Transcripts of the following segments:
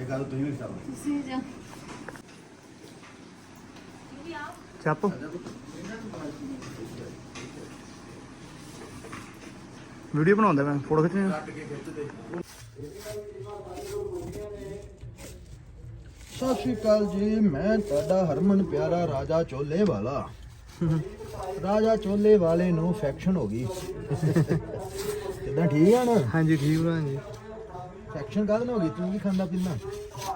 ਇਹ ਗੱਲ ਤੁਸੀਂ ਵੀ ਸਮਝ। ਤੁਸੀਂ ਜਾ ਚੱਪ। ਵੀਡੀਓ ਬਣਾਉਂਦਾ ਮੈਂ ਫੋਟੋ ਖਿੱਚਣੀ ਆ। ਸਤਿ ਸ਼੍ਰੀ ਅਕਾਲ ਜੀ ਮੈਂ ਤੁਹਾਡਾ ਹਰਮਨ ਪਿਆਰਾ ਰਾਜਾ ਚੋਲੇ ਵਾਲਾ। ਰਾਜਾ ਚੋਲੇ ਵਾਲੇ ਨੂੰ ਫੈਕਸ਼ਨ ਹੋ ਗਈ। ਕਿਦਾਂ ਠੀਕ ਆ ਨਾ? ਹਾਂਜੀ ਠੀਕ ਭਰਾ ਜੀ। ਫੈਕਸ਼ਨ ਕਾਹਦੇ ਹੋ ਗਈ? ਤੂੰ ਕੀ ਖਾਂਦਾ ਪੀਂਦਾ?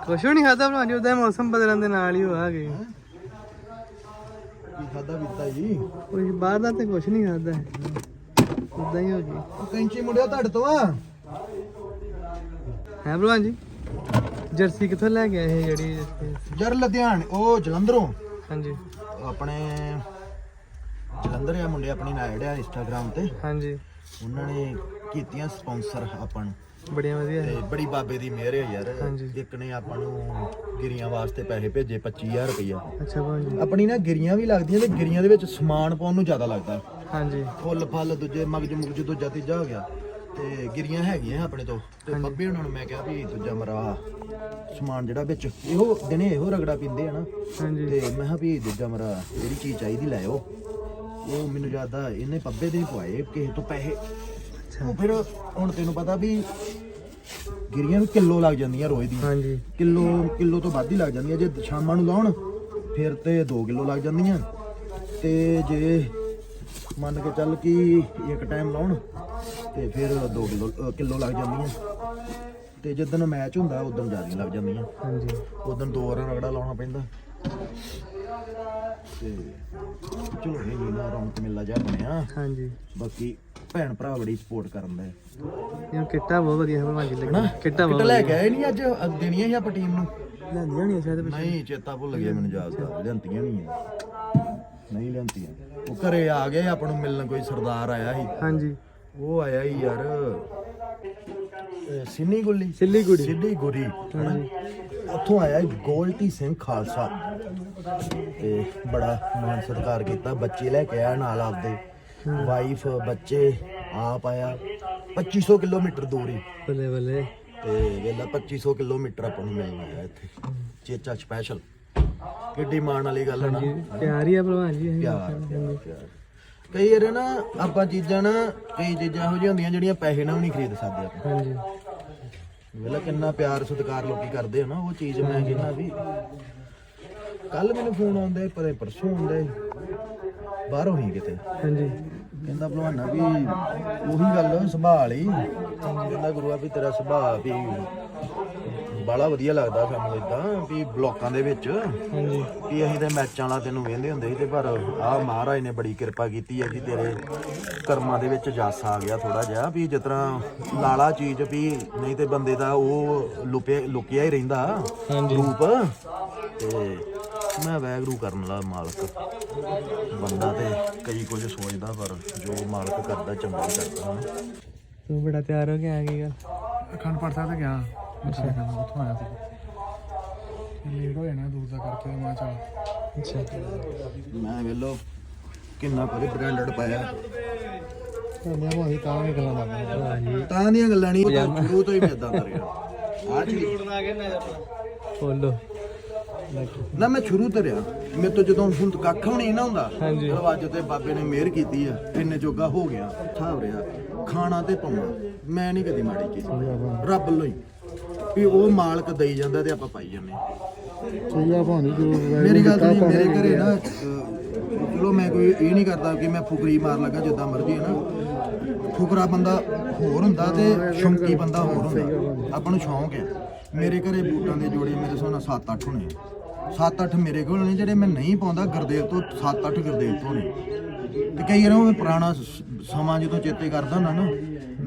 ਕੁਛ ਵੀ ਨਹੀਂ ਖਾਦਾ ਭਰਾ ਜੀ ਉਹਦਾ ਮੌਸਮ ਬਦਲਣ ਦੇ ਨਾਲ ਹੀ ਹੋਆ ਗਏ। ਕੀ ਖਾਦਾ ਪੀਤਾ ਜੀ? ਕੋਈ ਬਾਹਰ ਦਾ ਤੇ ਕੁਛ ਨਹੀਂ ਖਾਦਾ ਉਦਾਂ ਹੀ ਹੋ ਗਈ। ਉਹ ਕੈਂਚੀ ਮੁੰਡਿਆ ਤੁਹਾਡੇ ਤੋਂ ਆ? ਹੈ ਭਰਾ ਜੀ? ਜਰਸੀ ਕਿੱਥੋਂ ਲੈ ਕੇ ਆਏ ਇਹ ਜਿਹੜੀ? ਜਰ ਲੁਧਿਆਣੇ ਉਹ ਜਲੰਧਰੋਂ। ਹਾਂਜੀ। ਆਪਣੇ ਜਲੰਧਰ ਆ ਮੁੰਡੇ ਆਪਣੀ ਆ ਇੰਸਟਾਗ੍ਰam ਤੇ। ਹਾਂਜੀ। ਉਹਨਾਂ ਨੇ ਕੀਤੀਆਂ ਸਪਾਂਸਰ ਆਪਾਂ ਨੂੰ। ਬੜੀਆਂ ਵਧੀਆ ਤੇ ਬੜੀ ਬਾਬੇ ਦੀ ਮਿਹਰ ਹੈ ਯਾਰ। ਹਾਂਜੀ। ਇੱਕ ਨੇ ਆਪਾਂ ਨੂੰ ਗਿਰੀਆਂ ਵਾਸਤੇ ਪੈਸੇ ਭੇਜੇ 25000 ਰੁਪਈਆ। ਅੱਛਾ ਭਰਾ ਜੀ ਆਪਣੀ ਨਾ ਗਿਰੀਆਂ ਵੀ ਲੱਗਦੀਆਂ ਤੇ ਗਿਰੀਆਂ ਦੇ ਵਿੱਚ ਸਮਾਨ ਪਾਉਣ ਨੂੰ ਜ਼ਿਆਦਾ ਲੱਗਦਾ। ਹਾਂਜੀ। ਫੁੱਲ ਫਲ ਦੂਜੇ ਮਗਜ ਮੁਗਜ ਦੂਜਾ ਤੀਜਾ ਹੋ ਗਿਆ। ਤੇ ਗਿਰੀਆਂ ਹੈਗੀਆਂ ਆਪਣੇ ਤੋਂ। ਤੇ ਬੱਬੇ ਉਹਨਾਂ ਨੂੰ ਮੈਂ ਕਿਹਾ ਵੀ ਦੂਜਾ ਮਰਾ ਸਮਾਨ ਜਿਹੜਾ ਵਿੱਚ। ਇਹੋ ਦਿਨੇ ਇਹੋ ਰਗੜਾ ਪੀਂਦੇ ਆ ਨਾ। ਹਾਂਜੀ। ਤੇ ਮੈਂ ਕਿਹਾ ਵੀ ਦੂਜਾ ਮਰਾ ਜਿਹੜੀ ਚੀਜ਼ ਚਾਹੀਦੀ ਲੈ ਆਓ। ਉਹ ਮੈਨੂੰ ਜ਼ਿਆਦਾ ਇਹਨੇ ਪੱਬੇ ਦੇ ਹੀ ਪਵਾਏ ਕਿਸੇ ਤੋਂ ਪੈਸੇ। ਉਹ ਫਿਰ ਹੁਣ ਤੈਨੂੰ ਪਤਾ ਵੀ ਗਿਰੀਆਂ ਵੀ ਕਿਲੋ ਲੱਗ ਜਾਂਦੀਆਂ ਰੋਜ਼ ਦੀ। ਹਾਂਜੀ। ਕਿਲੋ ਕਿਲੋ ਤੋਂ ਵੱਧ ਹੀ ਲੱਗ ਜਾਂਦੀਆਂ। ਜੇ ਸ਼ਾਮਾਂ ਨੂੰ ਲਾਉਣ ਫਿਰ ਤੇ 2 ਕਿਲੋ ਲੱਗ ਜਾਂਦੀਆਂ। ਤੇ ਜੇ ਮੰਨ ਕੇ ਚੱਲ ਕਿ ਇੱਕ ਟਾਈਮ ਲਾਉਣ ਤੇ ਫਿਰ 2 ਕਿਲੋ ਕਿਲੋ ਲੱਗ ਜਾਂਦੀਆਂ। ਤੇ ਜਦੋਂ ਮੈਚ ਹੁੰਦਾ ਉਦੋਂ ਜ਼ਿਆਦਾ ਲੱਗ ਜਾਂਦੀਆਂ। ਹਾਂਜੀ। ਉਦੋਂ ਦੋ ਵਾਰ ਰਗੜਾ ਲਾਉਣਾ ਪੈਂਦਾ। ਤੇ ਚਲੋ ਇਹ ਜੀ ਨਾ ਰੌਣਕ ਮੇਲਾ ਜਿਹਾ ਬਣਿਆ। ਹਾਂਜੀ। ਬਾਕੀ ਭੈਣ ਭਰਾ ਬੜੀ ਸਪੋਰਟ ਕਰਨ ਦਾ। ਇਹ ਕਿੱਟਾ ਬਹੁਤ ਵਧੀਆ ਭਰਾ ਜੀ ਹਨਾ? ਲੱਗੀ ਕਿੱਟਾ ਬਹੁਤ ਲੈ ਕੇ ਆਏ ਨਹੀਂ ਅੱਜ? ਅੱਜ ਦੇਣੀਆਂ ਸੀ ਆਪਾਂ ਟੀਮ ਨੂੰ। ਲੈਂਦੀਆਂ ਨਹੀਂ ਸ਼ਾਇਦ ਪਿੱਛੇ। ਨਹੀਂ ਚੇਤਾ ਭੁੱਲ ਗਿਆ ਮੈਨੂੰ ਯਾਦ ਕਰ ਲਿਆਂਤੀਆਂ ਨਹੀਂ ਨਹੀਂ ਲਿਆਂਤੀਆਂ ਉਹ ਘਰੇ ਆ ਗਏ ਆਪਾਂ ਨੂੰ ਮਿਲਣ ਕੋਈ ਸਰਦਾਰ ਆਇਆ ਸੀ। ਹਾਂਜੀ। ਉਹ ਆਇਆ ਹੀ ਯਾਰ ਸਿੰਨੀ ਗੁੱਲੀ। ਸਿੱਲੀ ਸਿੱਧੀ ਗੁਰੀ। ਹਨਾ? ਉੱਥੋਂ ਆਇਆ ਗੋਲਟੀ ਸਿੰਘ ਖਾਲਸਾ। ਤੇ ਬੜਾ ਮਾਣ ਸਤਿਕਾਰ ਕੀਤਾ। ਬੱਚੇ ਲੈ ਕੇ ਆਇਆ ਨਾਲ ਆਪਦੇ। ਵਾਈਫ ਬੱਚੇ ਆਪ ਆਇਆ। 2500 ਕਿਲੋਮੀਟਰ ਦੂਰ। ਹੀ ਬੱਲੇ ਬੱਲੇ। ਤੇ ਵੇਲਾ 2500 ਕਿਲੋਮੀਟਰ ਆਪਾਂ ਨੂੰ ਮਿਲਣਾ ਹੈ ਇੱਥੇ। ਚੇਚਾ ਸਪੈਸ਼ਲ ਕਿੱਡੀ ਮਾਣ ਵਾਲੀ ਗੱਲ ਹੈ ਨਾ। ਪਿਆਰ ਹੀ ਆ ਭਲਵਾਨ ਜੀ ਪਿਆਰ ਪਿਆਰ। ਕਈ ਵਾਰ ਨਾ ਆਪਾਂ ਚੀਜ਼ਾਂ ਨਾ ਕਈ ਚੀਜ਼ਾਂ ਇਹੋ ਜਿਹੀਆਂ ਹੁੰਦੀਆਂ ਜਿਹੜੀਆਂ ਪੈਸੇ ਨਾਲ ਵੀ ਨਹੀਂ ਖਰੀਦ ਸਕਦੇ ਆਪਾਂ। ਹਾਂਜੀ। ਵੇਲਾ ਕਿੰਨਾ ਪਿਆਰ ਸਤਿਕਾਰ ਲੋਕੀ ਕਰਦੇ ਆ ਨਾ ਉਹ ਚੀਜ਼ ਮੈਂ ਕਹਿੰਦਾ ਵੀ ਕੱਲ ਮੈਨੂੰ ਫੋਨ ਆਉਂਦਾ ਪਰੇ ਪਰਸੋਂ ਆਉਂਦਾ ਬਾਹਰੋਂ ਹੀ ਕਿਤੇ। ਹਾਂਜੀ। ਕਹਿੰਦਾ ਭਲਵਾਨਾ ਵੀ ਉਹੀ ਗੱਲ ਸੰਭਾਲ ਹੀ। ਕਹਿੰਦਾ ਗੁਰੂਆ ਵੀ ਤੇਰਾ ਸੁਭਾਅ ਵੀ ਬੜਾ ਵਧੀਆ ਲੱਗਦਾ ਸਾਨੂੰ ਇਦਾਂ ਵੀ ਬਲੋਕਾਂ ਦੇ ਵਿੱਚ। ਹਾਂਜੀ। ਵੀ ਅਸੀਂ ਤੇ ਮੈਚਾਂ ਵਾਲਾ ਤੈਨੂੰ ਵੇਂਦੇ ਹੁੰਦੇ ਸੀ ਤੇ ਪਰ ਆਹ ਮਹਾਰਾਜ ਨੇ ਬੜੀ ਕਿਰਪਾ ਕੀਤੀ ਹੈ ਕਿ ਤੇਰੇ ਕਰਮਾਂ ਦੇ ਵਿੱਚ ਜਸ ਆ ਗਿਆ ਥੋੜਾ ਜਿਹਾ ਵੀ ਜਿਸ ਤਰ੍ਹਾਂ ਲਾਲਾ ਚੀਜ਼ ਵੀ ਨਹੀਂ ਤੇ ਬੰਦੇ ਦਾ ਉਹ ਲੁਪਿਆ ਲੁਕਿਆ ਹੀ ਰਹਿੰਦਾ ਹਾਂਜੀ। ਰੂਪ। ਤੇ ਮੈਂ ਵੈਗਰੂ ਕਰਨ ਵਾਲਾ ਮਾਲਕ। ਬੰਦਾ ਤੇ ਕਈ ਕੁਝ ਸੋਚਦਾ ਪਰ ਜੋ ਮਾਲਕ ਕਰਦਾ ਚੰਗਾ ਹੀ ਕਰਦਾ ਹੈ ਤੂੰ ਬੜਾ ਤਿਆਰ ਹੋ ਕੇ ਆ ਗਈ ਗੱਲ। ਅਖੰਡ ਪਾਠ ਸਾਹਿਬ ਤੇ ਗਿਆ। ਅੱਛਾ। ਉੱਥੋਂ ਆਇਆ ਸੀ। ਲੇਟ ਹੋ ਜਾਣਾ ਦੂਰ ਦਾ ਕਰਕੇ ਮੈਂ ਚਲ। ਅੱਛਾ ਮੈਂ ਵੇਲੋ ਕਿੰਨਾ ਕੁਝ ਬ੍ਰਾਂਡਡ ਪਾਇਆ। ਆ ਭਾਈ ਤਾਂ ਵੀ ਗੱਲਾਂ ਹਾਂਜੀ। ਤਾਂ ਦੀਆਂ ਗੱਲਾਂ ਨਹੀਂ ਸ਼ੁਰੂ ਤੋਂ ਹੀ ਮੈਂ ਇਦਾਂ ਦਾ ਰਿਹਾ। ਆ ਚੀਜ਼। ਬੋਲੋ ਨਾ ਮੈਂ ਸ਼ੁਰੂ ਤੋਂ ਰਿਹਾ। ਮੇਰੇ ਤੋਂ ਜਦੋਂ ਹੁਣ ਕੱਖ ਵੀ ਨਹੀਂ ਨਾ ਹੁੰਦਾ ਹਾਂਜੀ। ਚਲੋ ਅੱਜ ਤੇ ਬਾਬੇ ਨੇ ਮਿਹਰ ਕੀਤੀ ਆ ਇੰਨੇ ਜੋਗਾ ਹੋ ਗਿਆ ਠਾਵ ਰਿਹਾ ਖਾਣਾ ਤੇ ਪਾਉਣਾ ਮੈਂ ਨਹੀਂ ਕਦੀ ਮਾੜੀ ਕੀਤੀ ਰੱਬ ਹੀ ਵੀ ਉਹ ਮਾਲਕ ਦੇਈ ਜਾਂਦਾ ਤੇ ਆਪਾਂ ਪਾਈ ਜਾਂਦੇ ਹਾਂ। ਭਾਵੇਂ ਜੋ ਮੇਰੀ ਗੱਲ ਨਹੀਂ ਮੇਰੇ ਘਰੇ ਨਾ। ਅਹ, ਚਲੋ ਮੈਂ ਕੋਈ ਇਹ ਨਹੀਂ ਕਰਦਾ ਕਿ ਮੈਂ ਫੁਕਰੀ ਮਾਰ ਲੱਗਾ ਜਿੱਦਾਂ ਮਰਜ਼ੀ ਹੈ ਨਾ। ਫੁਕਰਾ ਬੰਦਾ ਹੋਰ ਹੁੰਦਾ ਤੇ ਸ਼ੌਂਕੀ ਬੰਦਾ ਹੋਰ ਹੁੰਦਾ। ਆਪਾਂ ਨੂੰ ਸ਼ੌਂਕ ਹੈ। ਮੇਰੇ ਘਰੇ ਬੂਟਾਂ ਦੇ ਜੋੜੇ ਮੇਰੇ ਸੋਨਾ 7-8 ਹੋਣੇ 7-8 ਮੇਰੇ ਕੋਲ ਨੇ ਜਿਹੜੇ ਮੈਂ ਨਹੀਂ ਪਾਉਂਦਾ ਗੁਰਦੇਵ ਤੋਂ 7-8 ਗੁਰਦੇਵ ਤੋਂ ਨੇ। ਤੇ ਕਈ ਵਾਰ ਉਹ ਪੁਰਾਣਾ ਸਮਾਂ ਜਦੋਂ ਚੇਤੇ ਕਰਦਾ ਹੁੰਦਾ ਨਾ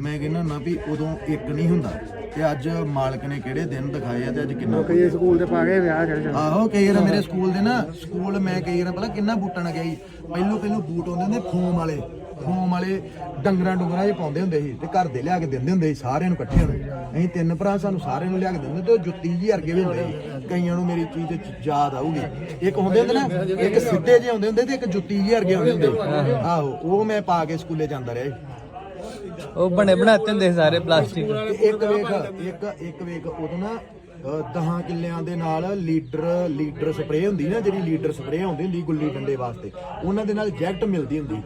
ਮੈਂ ਕਹਿੰਦਾ ਨਾ ਵੀ ਉਦੋਂ ਇੱਕ ਨਹੀਂ ਹੁੰਦਾ। ਤੇ ਅੱਜ ਮਾਲਕ ਨੇ ਕਿਹੜੇ ਦਿਨ ਦਿਖਾਏ ਆ ਤੇ ਅੱਜ ਕਿੰਨਾ ਕਈ ਸਕੂਲ ਤੇ ਪਾ ਕੇ ਵਿਆਹ ਚਲ ਜਾਂਦੇ। ਆਹੋ ਕਈ ਵਾਰ ਮੇਰੇ ਸਕੂਲ ਦੇ ਨਾ ਸਕੂਲ ਮੈਂ ਕਈ ਵਾਰ ਪਹਿਲਾਂ ਕਿੰਨਾ ਬੂਟਾਂ ਨਾਲ ਗਿਆ ਸੀ। ਪਹਿਲੋਂ ਪਹਿਲੋਂ ਬੂਟ ਆਉਂਦੇ ਹੁੰਦੇ ਫੋਮ ਵਾਲੇ ਫੋਮ ਵਾਲੇ ਡੰਗਰਾਂ ਡੁੰਗਰਾਂ 'ਚ ਪਾਉਂਦੇ ਹੁੰਦੇ ਸੀ ਤੇ ਘਰ ਦੇ ਲਿਆ ਕੇ ਦਿੰਦੇ ਹੁੰਦੇ ਸੀ ਸਾਰਿਆਂ ਨੂੰ ਇਕੱਠਿਆਂ ਨੂੰ। ਅਸੀਂ ਤਿੰਨ ਭਰਾ ਸਾਨੂੰ ਸਾਰਿਆਂ ਨੂੰ ਲਿਆ ਕੇ ਦਿੰਦੇ ਤੇ ਉਹ ਜੁੱਤੀ ਜੀ ਵਰਗੇ ਵੀ ਹੁੰਦੇ ਸੀ। ਕਈਆਂ ਨੂੰ ਮੇਰੀ ਚੀਜ਼ ਚ ਯਾਦ ਆਊਗੀ। ਇੱਕ ਹੁੰਦੇ ਹੁੰਦੇ ਨਾ ਇੱਕ ਸਿੱਧੇ ਜਿਹੇ ਹੁੰਦੇ ਹੁੰਦੇ ਤੇ ਇੱਕ ਜੁੱਤੀ ਜੀ ਵਰਗੇ ਹੁੰਦੇ ਹੁੰਦੇ। ਆਹੋ ਉਹ ਮੈਂ ਪਾ ਕੇ ਸਕੂਲੇ ਜਾਂਦਾ ਰਿਹਾ ਸੀ। ਉਹ ਬਣੇ ਬਣਾਤੇ ਹੁੰਦੇ ਸੀ ਸਾਰੇ ਪਲਾਸਟਿਕ। ਤੇ ਇੱਕ ਵੇਖ ਇੱਕ ਇੱਕ ਵੇਖ ਉਦੋਂ ਨਾ 10 ਕਿੱਲਿਆਂ ਦੇ ਨਾਲ ਲੀਡਰ ਲੀਡਰ ਸਪਰੇਅ ਹੁੰਦੀ ਨਾ ਜਿਹੜੀ ਲੀਡਰ ਸਪਰੇਅ ਹੁੰਦੀ ਹੁੰਦੀ ਗੁੱਲੀ ਡੰਡੇ ਵਾਸਤੇ ਉਹਨਾਂ ਦੇ ਨਾਲ ਜੈਕਟ ਮਿਲਦੀ ਹੁੰਦੀ।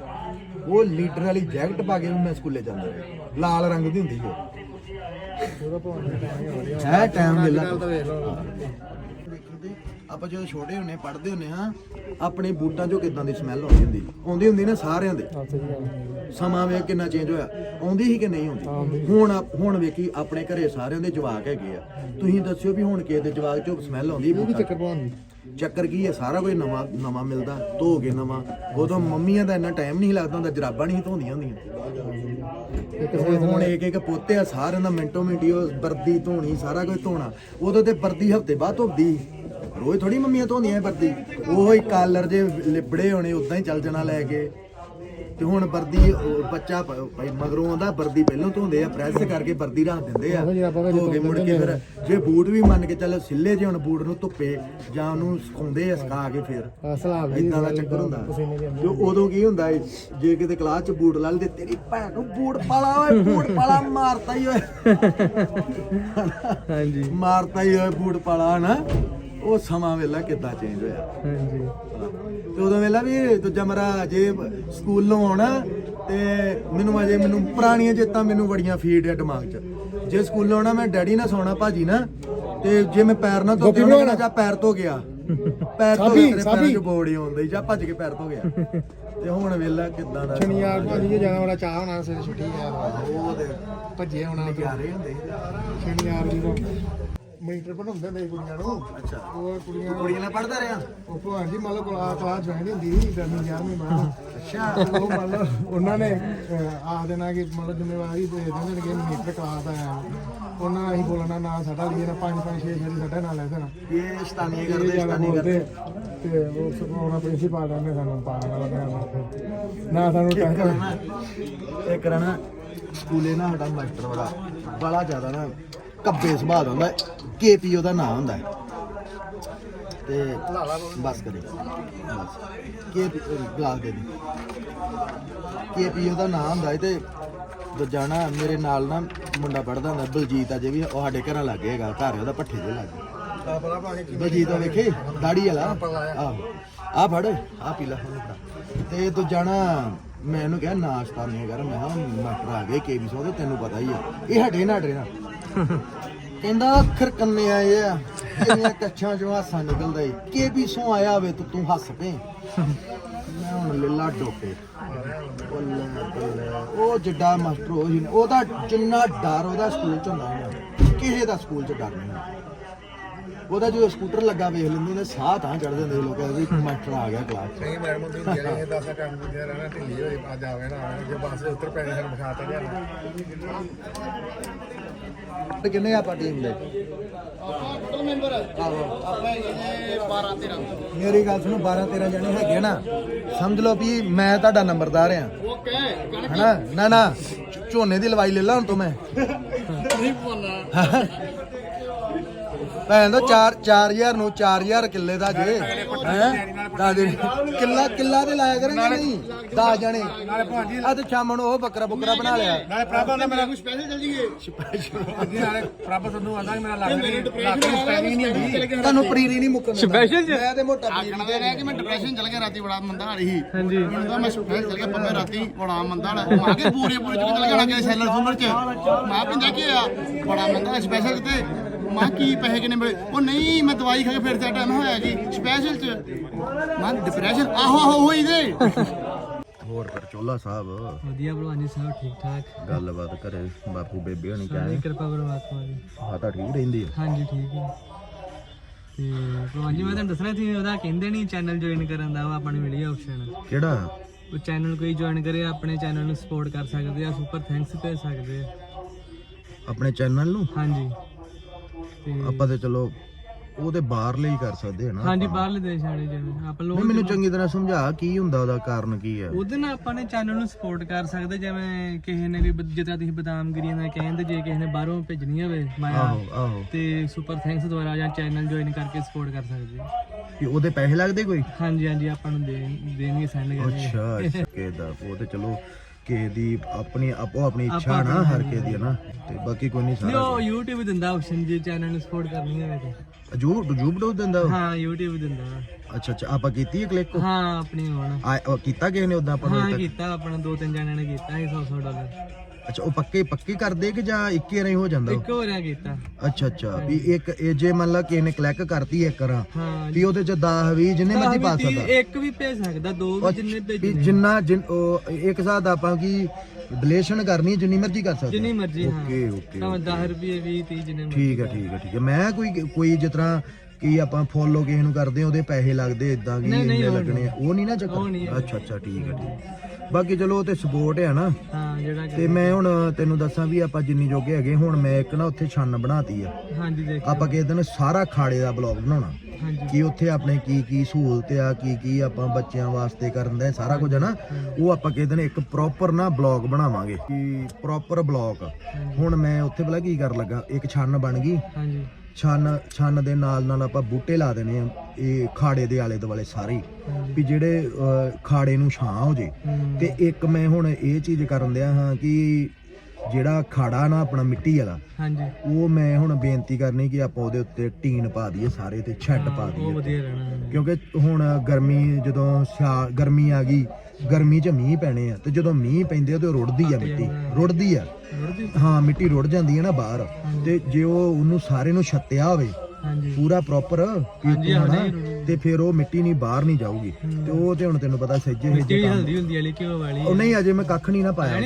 ਉਹ ਲੀਡਰ ਵਾਲੀ ਜੈਕਟ ਪਾ ਕੇ ਵੀ ਮੈਂ ਸਕੂਲੇ ਜਾਂਦਾ ਰਿਹਾ। ਲਾਲ ਰੰਗ ਦੀ ਹੁੰਦੀ ਉਹ। ਹੈ ਟਾਈਮ ਮਿਲਦਾ ਆਪਾਂ ਜਦੋਂ ਛੋਟੇ ਹੁੰਨੇ ਪੜ੍ਹਦੇ ਹੁੰਨੇ ਹਾਂ ਆਪਣੇ ਬੂਟਾਂ 'ਚੋਂ ਕਿਦਾਂ ਦੀ ਸਮੈਲ ਆਉਂਦੀ ਹੁੰਦੀ? ਆਉਂਦੀ ਹੁੰਦੀ ਨਾ ਸਾਰਿਆਂ ਦੇ। ਸਮਾਂ ਵੇਖ ਕਿੰਨਾ ਚੇਂਜ ਹੋਇਆ। ਆਉਂਦੀ ਸੀ ਕਿ ਨਹੀਂ ਆਉਂਦੀ? ਹੁਣ ਹੁਣ ਵੇਖੀ ਆਪਣੇ ਘਰੇ ਸਾਰਿਆਂ ਦੇ ਜਵਾਕ ਹੈਗੇ ਆ। ਤੁਸੀਂ ਦੱਸਿਓ ਵੀ ਹੁਣ ਕਿਸੇ ਦੇ ਜਵਾਕ ਚੋਂ ਸਮੈਲ ਆਉਂਦੀ ਬੂਟਾਂ ਚੱਕਰ ਪਾਉਣ ਚੱਕਰ ਕੀ ਹੈ ਸਾਰਾ ਕੁਝ ਨਵਾਂ ਨਵਾਂ ਮਿਲਦਾ ਧੋ ਕੇ ਨਵਾਂ। ਉਦੋਂ ਮੰਮੀਆਂ ਦਾ ਇੰਨਾ ਟਾਈਮ ਨਹੀਂ ਲੱਗਦਾ ਹੁੰਦਾ ਜਰਾਬਾਂ ਨਹੀਂ ਧੋਂਦੀਆਂ ਹੁੰਦੀਆਂ। ਹੁਣ ਇੱਕ ਇੱਕ ਪੋਤੇ ਆ ਸਾਰਿਆਂ ਦਾ ਮਿੰਟੋ ਮਿੰਟੀ ਉਹ ਵਰਦੀ ਧੋਣੀ ਸਾਰਾ ਕੁਝ ਧੋਣਾ। ਉਦੋਂ ਤੇ ਵਰਦੀ ਹਫ਼ਤੇ ਬਾਅਦ ਧੋਦੀ। ਰੋਜ਼ ਥੋੜੀ ਮੰਮੀਆਂ ਧੋਂਦੀਆਂ ਵਰਦੀ। ਉਹੋ ਹੀ ਕਾਲਰ ਜੇ ਲਿਬੜੇ ਹੋਣੇ ਉਦਾਂ ਹੀ ਚੱਲ ਜਾਣਾ ਲੈ ਕੇ। ਤੇ ਹੁਣ ਵਰਦੀ ਉਹ ਬੱਚਾ ਪ- ਭਾਈ ਮਗਰੋਂ ਆਉਂਦਾ ਵਰਦੀ ਪਹਿਲਾਂ ਧੋਂਦੇ ਆ ਪ੍ਰੈਸ ਕਰਕੇ ਵਰਦੀ ਰੱਖ ਦਿੰਦੇ ਆ। ਧੋ ਕੇ ਮੁੜ ਕੇ ਫਿਰ ਜੇ ਬੂਟ ਵੀ ਮੰਨ ਕੇ ਚੱਲ ਸਿੱਲੇ ਜੇ ਹੁਣ ਬੂਟ ਨੂੰ ਧੁੱਪੇ ਜਾਂ ਉਹਨੂੰ ਸੁਕਾਉਂਦੇ ਆ ਸੁਕਾ ਕੇ ਫਿਰ। ਸਲਾਬ ਇਦਾਂ ਦਾ ਚੱਕਰ ਹੁੰਦਾ। ਤੇ ਉਦੋਂ ਕੀ ਹੁੰਦਾ ਏ ਜੇ ਕਿਤੇ ਕਲਾਸ ਚ ਬੂਟ ਲਾ ਲਦੇ ਤੇਰੀ ਭੈਣ ਨੂੰ ਬੂਟ ਪਾਲਾ ਓਏ ਬੂਟ ਪਾਲਾ ਮਾਰਤਾ ਹੀ ਓਏ। ਹਾਂਜੀ। ਮਾਰਤਾ ਹੀ ਓਏ ਬੂਟ ਪਾਲਾ ਹਨਾ? ਉਹ ਸਮਾਂ ਵੇਲਾ ਕਿੱਦਾਂ ਚੇਂਜ ਹੋਇਆ? ਹਾਂਜੀ। ਤੇ ਉਦੋਂ ਵੇਲਾ ਵੀ ਦੂਜਾ ਮਰਾ ਜੇ ਸਕੂਲੋਂ ਆਉਣਾ ਤੇ ਮੈਨੂੰ ਅਜੇ ਮੈਨੂੰ ਪੁਰਾਣੀਆਂ ਚੇਤਾਂ ਮੈਨੂੰ ਬੜੀਆਂ ਫੀਡ ਆ ਦਿਮਾਗ 'ਚ। ਜੇ ਸਕੂਲੋਂ ਆਉਣਾ ਮੈਂ ਡੈਡੀ ਨਾਲ ਸੌਣਾ ਭਾਜੀ ਨਾ ਤੇ ਜੇ ਮੈਂ ਪੈਰ ਨਾ ਧੋਤੇ ਉਹਨਾਂ ਜਾਂ ਪੈਰ ਧੋ ਗਿਆ। ਪੈਰ ਗਿਆ ਤੇਰੇ ਪੈਰਾਂ 'ਚ ਬੋੜੀ ਆਉਂਦੀ ਜਾਂ ਭੱਜ ਕੇ ਪੈਰ ਧੋ ਗਿਆ। ਤੇ ਹੁਣ ਵੇਲਾ ਕਿੱਦਾਂ ਦਾ ਸ਼ਨੀਵਾਰ ਭਾਜੀ ਜੇ ਜਾਣਾ ਵਾਲਾ ਚਾਹ ਹੋਣਾ ਸਵੇਰੇ ਛੁੱਟੀ ਆ ਉਹ ਤੇ ਭੱਜੇ ਹੋਣਾ। ਪਿਆਰੇ ਹੁੰਦੇ। ਸ਼ਨੀਵਾਰ ਜਦੋਂ ਮੀਟਰ ਬਣਾਉਂਦੇ ਹੁੰਦੇ ਸੀ ਕੁੜੀਆਂ ਨੂੰ। ਅੱਛਾ। ਉਹ ਕੁੜੀਆਂ ਕੁੜੀਆਂ ਨਾਲ ਪੜਦਾ ਰਿਹਾ ਉਹ ਭਗਵਾਨ ਜੀ ਮੰਨ ਲਓ ਕਲਾਸ ਕਲਾਸ ਜੁਆਇਨ ਹੁੰਦੀ ਸੀ ਦਸਵੀਂ 11ਵੀਂ ਬਾਅਦ ਅੱਛਾ। ਉਹ ਮੰਨ ਲਓ ਉਹਨਾਂ ਨੇ ਆਖ ਦੇਣਾ ਕਿ ਮੰਨ ਲਓ ਜ਼ਿੰਮੇਵਾਰੀ ਦੇ ਨੇ ਕਿ ਮੀਟਰ ਕਲਾਸ ਆਇਆ ਉਹਨਾਂ ਨੇ ਅਸੀਂ ਬੋਲਣਾ ਨਾ ਸਾਡਾ ਲਈ ਨਾ 5 5 6 6 ਸਾਡਾ ਨਾਲ ਲੈ ਦੇਣਾ ਇਹ ਸ਼ਤਾਨੀ ਇਹ ਕਰਦੇ ਜ਼ਿਆਦਾ ਸ਼ਤਾਨੀ ਬੋਲਦੇ। ਕਰਦੇ ਤੇ ਉਹ ਸਪੋਰਟ ਪ੍ਰਿੰਸੀਪਲ ਨੇ ਸਾਨੂੰ ਪਾਗਲ ਲੱਗਿਆ ਨਾ ਸਾਨੂੰ ਇੱਕ ਟੈਂਸ਼ਨ। ਨਾ ਇੱਕ ਨਾ ਸਕੂਲੇ ਨਾ ਸਾਡਾ ਮਾਸਟਰ ਬੜਾ ਬੜਾ ਜ਼ਿਆਦਾ ਨਾ ਕੱਬੇ ਸੁਭਾਅ ਦਾ ਹੁੰਦਾ ਕੇਪੀ ਉਹਦਾ ਨਾਮ ਹੁੰਦਾ ਹੈ। ਤੇ ਬਸ ਕਰੇ। ਕੇਪੀ ਗਲਾਸ ਦੇ ਦੇ। ਕੇਪੀ ਉਹਦਾ ਨਾਮ ਹੁੰਦਾ ਹੈ ਤੇ ਦੂਜਾ ਮੇਰੇ ਨਾਲ ਨਾ ਮੁੰਡਾ ਪੜਦਾ ਹੁੰਦਾ, ਬਲਜੀਤ ਅਜੇ ਵੀ, ਉਹ ਸਾਡੇ ਘਰਾਂ ਲੱਗੇ ਹੈਗਾ ਘਰ, ਉਹਦਾ ਪੱਠੇ ਦੇ ਲੱਗੇ ਬਲਜੀਤ ਆ ਵੇਖੇ? ਦਾੜੀ ਵਾਲਾ? ਆਹ। ਆ ਫੜ ਆ ਪੀ ਲੈ ਤੇ ਦੂਜਾ ਨਾ ਮੈਂ ਇਹਨੂੰ ਕਿਹਾ ਨਾਸ਼ਤਾ ਨਹੀਂ ਕਰ ਮੈਂ ਕਿਹਾ ਮਟਰ ਆ ਗਏ ਕੇਬੀ ਸੋ ਤੇ ਤੈਨੂੰ ਪਤਾ ਹੀ ਆ। ਇਹ ਹਟੇ ਨਾ ਹਟੇ ਨਾ। ਕਹਿੰਦਾ ਅੱਖਰ ਕੰਨੇ ਆਏ ਆ ਕਿੰਨੀਆਂ ਕੱਛਾਂ ਚੋਂ ਹਾਸਾ ਨਿਕਲਦਾ ਈ। ਕੇਬੀ ਸੌ ਆਇਆ ਹੋਵੇ ਤੂੰ ਤੂੰ ਹੱਸ ਪਏ ਮੈਂ ਹੁਣ ਲੱਲਾ ਡੋਕੇ। ਬੱਲੇ ਬੱਲੇ ਉਹ ਜਿੱਡਾ ਮਾਸਟਰ ਉਹ ਸੀ ਨਾ, ਉਹਦਾ ਜਿੰਨਾ ਡਰ ਉਹਦਾ ਸਕੂਲ ਚ ਹੁੰਦਾ ਨਾ, ਕਿਸੇ ਦਾ ਸਕੂਲ ਚ ਡਰ ਨਹੀਂ ਉਹਦਾ ਜਦੋਂ ਸਕੂਟਰ ਲੱਗਾ ਵੇਖ ਲੈਂਦੇ ਨੇ ਸਾਹ ਤਾਂ ਚੜਦੇ ਹੁੰਦੇ ਸੀ ਲੋਕਾਂ ਦੇ ਵੀ ਮਾਸਟਰ ਆ ਗਿਆ ਕਲਾਸ 'ਚ। ਨਹੀਂ ਮੈਡਮ ਹੁੰਦੀ ਜਿਹੜੇ 10 ਕੰਮ ਦੇ ਰਹਿਣਾ ਢਿੱਲੀ ਹੋਈ ਅੱਜ ਆਵੇ ਨਾ ਆਵੇ ਜੇ ਬੱਸ ਦੇ ਉੱਤਰ ਪੈਣੇ ਸਾਨੂੰ ਬਿਠਾ ਤਾ ਲਿਆ ਤੇ ਕਿੰਨੇ ਆਪਾਂ ਟੀਮ ਦੇ ਟੋਟਲ ਮੈਂਬਰ ਆਹੋ। ਆਪਾਂ ਇਹ 12 13 ਮੇਰੀ ਗੱਲ ਸੁਣੋ 12 13 ਜਣੇ ਹੈਗੇ ਨਾ ਸਮਝ ਲਓ ਵੀ ਮੈਂ ਤੁਹਾਡਾ ਨੰਬਰਦਾਰ ਆ। ਓਕੇ ਹਨਾ? ਨਾ ਨਾ ਝੋਨੇ ਦੀ ਲਵਾਈ ਲੈ ਲਾ ਹੁਣ ਤੋਂ ਮੈਂ। ਨਹੀਂ ਪਾਉਣਾ ਭੈਣ ਦਾ 4 4000 ਨੂੰ 4000 ਕਿੱਲੇ ਦਾ ਜੇ ਹੈ? ਦਾਦੇ ਕਿੱਲਾ ਕਿੱਲਾ ਤੇ ਲਾਇਆ ਕਰਾਂਗੇ ਨਹੀਂ। 10 ਜਣੇ। ਆ ਤੇ ਸ਼ਾਮ ਨੂੰ ਉਹ ਬੱਕਰਾ ਬੱਕਰਾ ਬਣਾ ਲਿਆ। ਨਾਲੇ ਪ੍ਰਭਾ ਦਾ ਮੇਰਾ ਕੁਝ ਸਪੈਸ਼ਲ ਚੱਲ ਜੀਏ ਅੱਗੇ ਨਾਲੇ ਪ੍ਰਭਾ ਸੰਧੂ ਆਂਦਾ ਕਿ ਮੇਰਾ ਲੱਗ ਹੁੰਦੀ। ਤੁਹਾਨੂੰ ਪ੍ਰੀਰੀ ਨਹੀਂ ਮੁੱਕਣ ਚ? ਮੈਂ ਤੇ ਮੋਟਾ ਪ੍ਰੀਰੀ ਆਖਣਾ ਇਹ ਕਿ ਮੈਂ ਡਿਪਰੈਸ਼ਨ ਚੱਲ ਗਿਆ ਰਾਤੀ ਬੜਾ ਮੰਦਾ ਹਾਲ ਸੀ। ਹਾਂਜੀ। ਮੈਨੂੰ ਤਾਂ ਮੈਂ ਸਪੈਸ਼ਲ ਚੱਲ ਗਿਆ ਪੰਮੇ ਰਾਤੀ ਬੜਾ ਮੰਦਾ ਹਾਲ ਮਾਂ ਕੇ ਪੂਰੇ ਪੂਰੇ ਚ ਚੱਲ ਗਿਆ ਕਿ ਸੈਲਰ ਸੁਲਰ ਚ। ਮਾਂ ਪਿੰਦਾ ਕੀ ਆ ਬੜਾ ਮੰਦਾ ਸਪੈਸ਼ਲ ਤੇ ਮਾਂ ਕੀ ਪੈਸੇ ਕਿੰਨੇ ਮਿਲੇ? ਉਹ ਨਹੀਂ ਮੈਂ ਦਵਾਈ ਖਾ ਕੇ ਫਿਰ ਤੇ ਟਾਈਮ ਹੋਇਆ ਜੀ ਸਪੈਸ਼ਲ ਚ। ਮਾਂ ਡਿਪਰੈਸ਼ਨ ਆਹੋ ਆਹੋ ਹੋਈ ਦੇ ਹੋਰ ਫਿਰ ਚੋਲਾ ਸਾਹਿਬ। ਵਧੀਆ ਭਲਵਾਨ ਜੀ ਸਭ ਠੀਕ ਠਾਕ। ਗੱਲਬਾਤ ਕਰੇ ਬਾਪੂ ਬੇਬੇ ਹੋਣੀ ਸਾਰੀ ਕਿਰਪਾ ਪਰਮਾਤਮਾ ਦੀ। ਆ ਤਾਂ ਠੀਕ ਰਹਿੰਦੀ ਆ। ਹਾਂਜੀ ਠੀਕ ਹੈ ਤੇ ਭਲਵਾਨ ਜੀ ਮੈਂ ਤੁਹਾਨੂੰ ਦੱਸਣਾ ਸੀ ਉਹਦਾ ਕਹਿੰਦੇ ਨਹੀਂ ਚੈਨਲ ਜੁਆਇਨ ਕਰਨ ਦਾ ਉਹ ਆਪਾਂ ਨੂੰ ਮਿਲੀ ਆਪਸ਼ਨ ਕਿਹੜਾ? ਉਹ ਚੈਨਲ ਕੋਈ ਜੁਆਇਨ ਕਰੇ ਆਪਣੇ ਚੈਨਲ ਨੂੰ ਸਪੋਰਟ ਕਰ ਸਕਦੇ ਆ ਸੁਪਰ ਥੈਂਕਸ ਭੇਜ ਸਕਦੇ ਆ। ਆਪਣੇ ਚੈਨਲ ਨੂੰ? ਹਾਂਜੀ। ਆਪਾਂ ਤੇ ਚਲੋ ਉਹ ਤੇ ਬਾਹਰਲੇ ਹੀ ਕਰ ਸਕਦੇ ਹਾਂ ਨਾ ਹਾਂਜੀ ਬਾਹਰਲੇ ਦੇਸ਼ ਵਾਲੇ ਜਿਵੇਂ ਆਪਾਂ ਨਹੀਂ ਲੋਕ ਮੈਨੂੰ ਚੰਗੀ ਤਰ੍ਹਾਂ ਸਮਝਾ ਕੀ ਹੁੰਦਾ ਉਹਦਾ ਕਾਰਨ ਕੀ ਹੈ ਉਹਦੇ ਨਾਲ ਆਪਾਂ ਨੇ ਚੈਨਲ ਨੂੰ ਸਪੋਰਟ ਕਰ ਸਕਦੇ ਜਿਵੇਂ ਕਿਸੇ ਨੇ ਵੀ ਬ- ਜਿੱਦਾਂ ਤੁਸੀਂ ਬਦਾਮਗਿਰੀਆਂ ਦਾ ਕਹਿੰਦੇ ਜੇ ਕਿਸੇ ਨੇ ਬਾਹਰੋਂ ਭੇਜਣੀ ਹੋਵੇ ਮਾਇਆ ਆਹੋ ਆਹੋ। ਤੇ ਸੁਪਰ ਥੈਂਕਸ ਦੁਆਰਾ ਜਾਂ ਚੈਨਲ ਜੁਆਇਨ ਕਰਕੇ ਸਪੋਰਟ ਕਰ ਸਕਦੇ ਆ। ਕਿ ਉਹਦੇ ਪੈਸੇ ਲੱਗਦੇ ਕੋਈ? ਹਾਂਜੀ ਹਾਂਜੀ ਆਪਾਂ ਨੂੰ ਦੇ ਦੇਣਗੇ ਸੈਂਡ ਕਰਨਗੇ ਅੱਛਾ ਅੱਛਾ ਦਾ ਉਹ ਤੇ ਚਲੋ ਕਿਸੇ ਦੀ ਆਪਣੀ ਆਪੋ ਆਪਣੀ ਇੱਛਾ ਨਾ ਹਰ ਕਿਸੇ ਦੀ ਹੈ ਨਾ। ਤੇ ਬਾਕੀ ਕੋਈ ਨਹੀਂ ਸਾਰਾ ਉਹ YouTube ਦਿੰਦਾ ਆਪਸ਼ਨ ਜੇ ਚੈਨਲ ਨੂੰ ਸਪੋਰਟ ਕਰਨੀ ਹੋਵੇ ਤੇ। ਜੂ ਜੂਬ ਡੋ ਦਿੰਦਾ ਉਹ? ਹਾਂ YouTube ਦਿੰਦਾ। ਅੱਛਾ ਅੱਛਾ ਆਪਾਂ ਕੀਤੀ ਹੈ ਕਲਿੱਕ ਹਾਂ ਆਪਣੀ ਹੁਣ। ਕੀਤਾ ਕਿਸੇ ਨੇ ਉਦਾਂ ਆਪਾਂ ਨੂੰ ਹਾਂ? ਕੀਤਾ ਆਪਣਾ ਦੋ ਤਿੰਨ ਜਣਿਆਂ ਨੇ ਕੀਤਾ ਸੀ 100 100 ਡਾਲਰ। ਅੱਛਾ ਉਹ ਪੱਕੇ ਪੱਕੇ ਕਰਦੇ ਕਿ ਜਾਂ ਇੱਕ ਹੀ ਰਾਂ ਹੋ ਜਾਂਦਾ ਉਹ? ਇੱਕ ਹੋ ਰਿਹਾ ਕੀਤਾ ਅੱਛਾ ਅੱਛਾ ਵੀ ਇੱਕ ਇਹ ਜੇ ਮੰਨ ਲਾ ਕਿਸੇ ਨੇ ਕਲਿੱਕ ਕਰਤੀ ਇੱਕ ਰਾਂ ਹਾਂ ਵੀ ਉਹਦੇ ਚ 10 20 ਜਿੰਨੇ ਮਰਜ਼ੀ ਪਾ ਸਕਦਾ। ਇੱਕ ਵੀ ਭੇਜ ਸਕਦਾ ਦੋ ਵੀ ਜਿੰਨੇ ਵੀ ਭੇਜਣੇ। ਜਿੰਨਾ ਜਿਨ ਉਹ ਇੱਕ ਦਾ ਆਪਾਂ ਕੀ ਡਿਲੇਸ਼ਨ ਕਰਨੀ ਹੈ, ਜਿੰਨੀ ਮਰਜ਼ੀ ਕਰ ਸਕਦੇ। ਜਿੰਨੀ ਮਰਜ਼ੀ ਹਾਂ। ਓਕੇ ਓਕੇ ਭਾਵੇਂ 10 ਰੁਪਏ 20 30 ਜਿੰਨੇ ਮਰਜ਼ੀ ਠੀਕ ਹੈ ਠੀਕ ਹੈ ਠੀਕ ਹੈ ਮੈਂ ਕੋਈ ਕੋਈ ਜਿਸ ਤਰ੍ਹਾਂ ਕੀ ਆਪਾਂ ਫੋਲੋ ਕਿਸੇ ਨੂੰ ਕਰਦੇ ਆ ਉਹਦੇ ਪੈਸੇ ਲੱਗਦੇ ਇਦਾਂ ਕੀ ਨਹੀਂ, ਨਹੀਂ, ਇੰਨੇ ਉਹ ਲੱਗਣੇ ਆ। ਉਹ ਨਹੀਂ ਨਾ ਉਹ ਚੱਕਰ ਹੈ। ਅੱਛਾ ਅੱਛਾ ਠੀਕ ਹੈ ਠੀਕ ਹੈ। ਬਾਕੀ ਚਲੋ ਉਹ ਤੇ ਸਪੋਰਟ ਹੈ ਨਾ। ਹਾਂ ਜਿਹੜਾ ਕਿ- ਤੇ ਮੈਂ ਹੁਣ ਤੈਨੂੰ ਦੱਸਾਂ ਵੀ ਆਪਾਂ ਜਿੰਨੀ ਜੋਗੇ ਹੈਗੇ ਹੁਣ ਮੈਂ ਇੱਕ ਨਾ ਉੱਥੇ ਛੰਨ ਬਣਾਤੀ ਆ। ਹਾਂਜੀ ਦੇਖ ਆਪਾਂ ਕਿਸੇ ਦਿਨ ਸਾਰਾ ਖਾੜੇ ਦਾ ਬਲੌਗ ਬਣਾਉਣਾ। ਹਾਂਜੀ। ਕਿ ਉੱਥੇ ਆਪਣੇ ਕੀ ਕੀ ਸਹੂਲਤ ਆ ਕੀ ਕੀ ਆਪਾਂ ਬੱਚਿਆਂ ਵਾਸਤੇ ਕਰਨ ਦਾ ਸਾਰਾ ਕੁਝ ਹੈ ਨਾ। ਉਹ ਆਪਾਂ ਕਿਸੇ ਦਿਨ ਇੱਕ ਪ੍ਰੋਪਰ ਨਾ ਬਲੌਗ ਬਣਾਵਾਂਗੇ। ਕਿ ਪ੍ਰੋਪਰ ਬਲੌਗ ਹੁਣ ਮੈਂ ਉੱਥੇ ਭਲਾ ਕੀ ਕਰਨ ਲੱਗਾ ਇੱਕ ਛੰਨ ਬਣ ਗਈ। ਹਾਂਜੀ। ਛੰਨ ਛੰਨ ਦੇ ਨਾਲ ਨਾਲ ਆਪਾਂ ਬੂਟੇ ਲਾ ਦੇਣੇ ਆ ਇਹ ਖਾੜੇ ਦੇ ਆਲੇ ਦੁਆਲੇ ਸਾਰੇ। ਵੀ ਜਿਹੜੇ ਖਾੜੇ ਨੂੰ ਛਾਂ ਹੋ ਜੇ। ਤੇ ਇੱਕ ਮੈਂ ਹੁਣ ਇਹ ਚੀਜ਼ ਕਰਨ ਦਿਆ ਹਾਂ ਕਿ ਜਿਹੜਾ ਖਾੜਾ ਨਾ ਆਪਣਾ ਮਿੱਟੀ ਵਾਲਾ ਹਾਂਜੀ। ਉਹ ਮੈਂ ਹੁਣ ਬੇਨਤੀ ਕਰਨੀ ਕਿ ਆਪਾਂ ਉਹਦੇ ਉੱਤੇ ਟੀਨ ਪਾ ਦਈਏ ਸਾਰੇ ਤੇ ਛੱਡ ਪਾ ਉਹ ਦਈਏ। ਵਧੀਆ ਰਹਿਣਾ। ਕਿਉਂਕਿ ਹੁਣ ਗਰਮੀ ਜਦੋਂ ਗਰਮੀ ਆ ਗਈ ਗਰਮੀ 'ਚ ਮੀਂਹ ਪੈਣੇ ਆ ਤੇ ਜਦੋਂ ਮੀਂਹ ਪੈਂਦੇ ਆ ਤੇ ਉਹ ਰੁੜਦੀ ਆ ਮਿੱਟੀ ਰੁੜਦੀ ਆ। ਹਾਂ ਮਿੱਟੀ ਰੁੜ ਜਾਂਦੀ ਹੈ ਨਾ ਬਾਹਰ ਤੇ ਜੇ ਉਹ ਉਹਨੂੰ ਸਾਰੇ ਨੂੰ ਛੱਤਿਆ ਹੋਵੇ ਹਾਂਜੀ। ਪੂਰਾ ਪ੍ਰੋਪਰ ਨਹੀਂ ਰੁੜੂ। ਤੇ ਫਿਰ ਉਹ ਮਿੱਟੀ ਨਹੀਂ ਬਾਹਰ ਨਹੀਂ ਜਾਊਗੀ ਤੇ ਉਹ ਤੇ ਹੁਣ ਤੈਨੂੰ ਪਤਾ ਸੱਜੇ ਮਿੱਟੀ ਹਲਦੀ ਹੁੰਦੀ ਵਾਲੀ ਘਿਓ ਵਾਲੀ। ਉਹ ਨਹੀਂ ਅਜੇ ਮੈਂ ਕੱਖ ਨਹੀਂ ਨਾ ਪਾਇਆ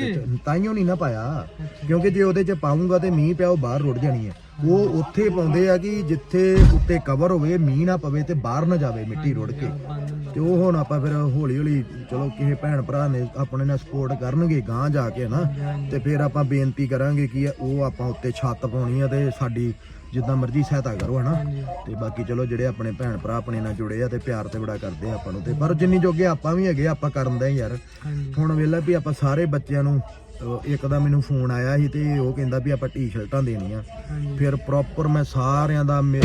ਤਾਈਓ ਨਹੀਂ ਨਾ ਪਾਇਆ ਕਿਉਂਕਿ ਜੇ ਉਹਦੇ ਚ ਪਾਉਂਗਾ ਤੇ ਮੀਂਹ ਪਿਆ ਉਹ ਬਾਹਰ ਰੁੜ ਜਾਣੀ ਹੈ ਉਹ ਉੱਥੇ ਪਾਉਂਦੇ ਆ ਕਿ ਜਿੱਥੇ ਉੱਤੇ ਕਵਰ ਹੋਵੇ ਮੀਂਹ ਨਾ ਪਵੇ ਤੇ ਬਾਹਰ ਨਾ ਜਾਵੇ ਮਿੱਟੀ ਰੁੜ ਕੇ। ਤੇ ਉਹ ਹੁਣ ਆਪਾਂ ਫਿਰ ਹੌਲੀ ਹੌਲੀ ਚਲੋ ਕਿਸੇ ਭੈਣ ਭਰਾ ਨੇ ਆਪਣੇ ਨਾਲ ਸਪੋਰਟ ਕਰਨਗੇ ਗਾਂ ਜਾ ਕੇ ਨਾ ਤੇ ਫਿਰ ਆਪਾਂ ਬੇਨਤੀ ਕਰਾਂਗੇ ਕਿ ਉਹ ਆਪਾਂ ਉੱਤੇ ਛੱਤ ਪਾਉਣੀ ਆ ਤੇ ਸਾਡੀ ਜਿੱਦਾਂ ਮਰਜ਼ੀ ਸਹਾਇਤਾ ਕਰੋ ਹਨਾ? ਤੇ ਬਾਕੀ ਚਲੋ ਜਿਹੜੇ ਆਪਣੇ ਭੈਣ ਭਰਾ ਆਪਣੇ ਨਾਲ ਜੁੜੇ ਆ ਤੇ ਪਿਆਰ ਤੇ ਬੜਾ ਕਰਦੇ ਆ ਆਪਾਂ ਨੂੰ ਤੇ ਪਰ ਜਿੰਨੀ ਜੋਗੇ ਆਪਾਂ ਵੀ ਹੈਗੇ ਆਪਾਂ ਕਰਨ ਦੇ ਯਾਰ। ਹੁਣ ਵੇਲਾ ਵੀ ਆਪਾਂ ਸਾਰੇ ਬੱਚਿਆਂ ਨੂੰ ਇੱਕ ਦਾ ਮੈਨੂੰ ਫੋਨ ਆਇਆ ਸੀ ਤੇ ਉਹ ਕਹਿੰਦਾ ਵੀ ਆਪਾਂ ਟੀ-ਸ਼ਰਟਾਂ ਦੇਣੀਆਂ। ਫਿਰ ਪ੍ਰੋਪਰ ਮੈਂ ਸਾਰਿਆਂ ਦਾ ਮੇ-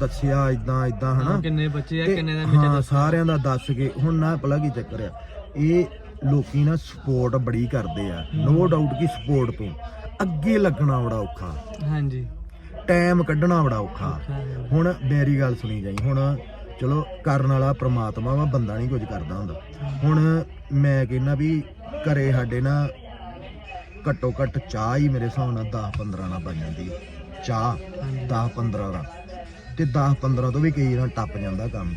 ਦੱਸਿਆ ਇਦਾਂ ਇਦਾਂ ਹਨਾ? ਕਿੰਨੇ ਬੱਚੇ ਆ ਤੇ ਕਿੰਨੇ ਦਾ ਹਾਂ ਸਾਰਿਆਂ ਦਾ ਦੱਸ ਕੇ ਹੁਣ ਨਾ ਭਲਾ ਕੀ ਚੱਕਰ ਆ ਇਹ ਲੋਕੀ ਨਾ ਸਪੋਰਟ ਬੜੀ ਕਰਦੇ ਆ। ਨੋ ਡਾਊਟ ਕਿ ਸਪੋਰਟ ਤੋਂ ਅੱਗੇ ਲੱਗਣਾ ਬੜਾ ਔਖਾ। ਹਾਂਜੀ। ਟਾਈਮ ਕੱਢਣਾ ਬੜਾ ਔਖਾ। ਹੁਣ ਮੇਰੀ ਗੱਲ ਸੁਣੀ ਜਾਈ ਹੁਣ ਚਲੋ ਕਰਨ ਵਾਲਾ ਪ੍ਰਮਾਤਮਾ ਵਾ ਬੰਦਾ ਨਹੀਂ ਕੁਝ ਕਰਦਾ ਹੁੰਦਾ। ਹੁਣ ਮੈਂ ਕਹਿੰਦਾ ਵੀ ਘਰੇ ਸਾਡੇ ਨਾ ਘੱਟੋ ਘੱਟ ਚਾਹ ਹੀ ਮੇਰੇ ਹਿਸਾਬ ਨਾਲ 10 15 ਨਾਲ ਬਣ ਜਾਂਦੀ ਹੈ। ਚਾਹ 10 15 ਦਾ। ਤੇ 10 15 ਤੋਂ ਵੀ ਕਈ ਵਾਰ ਟੱਪ ਜਾਂਦਾ ਕੰਮ।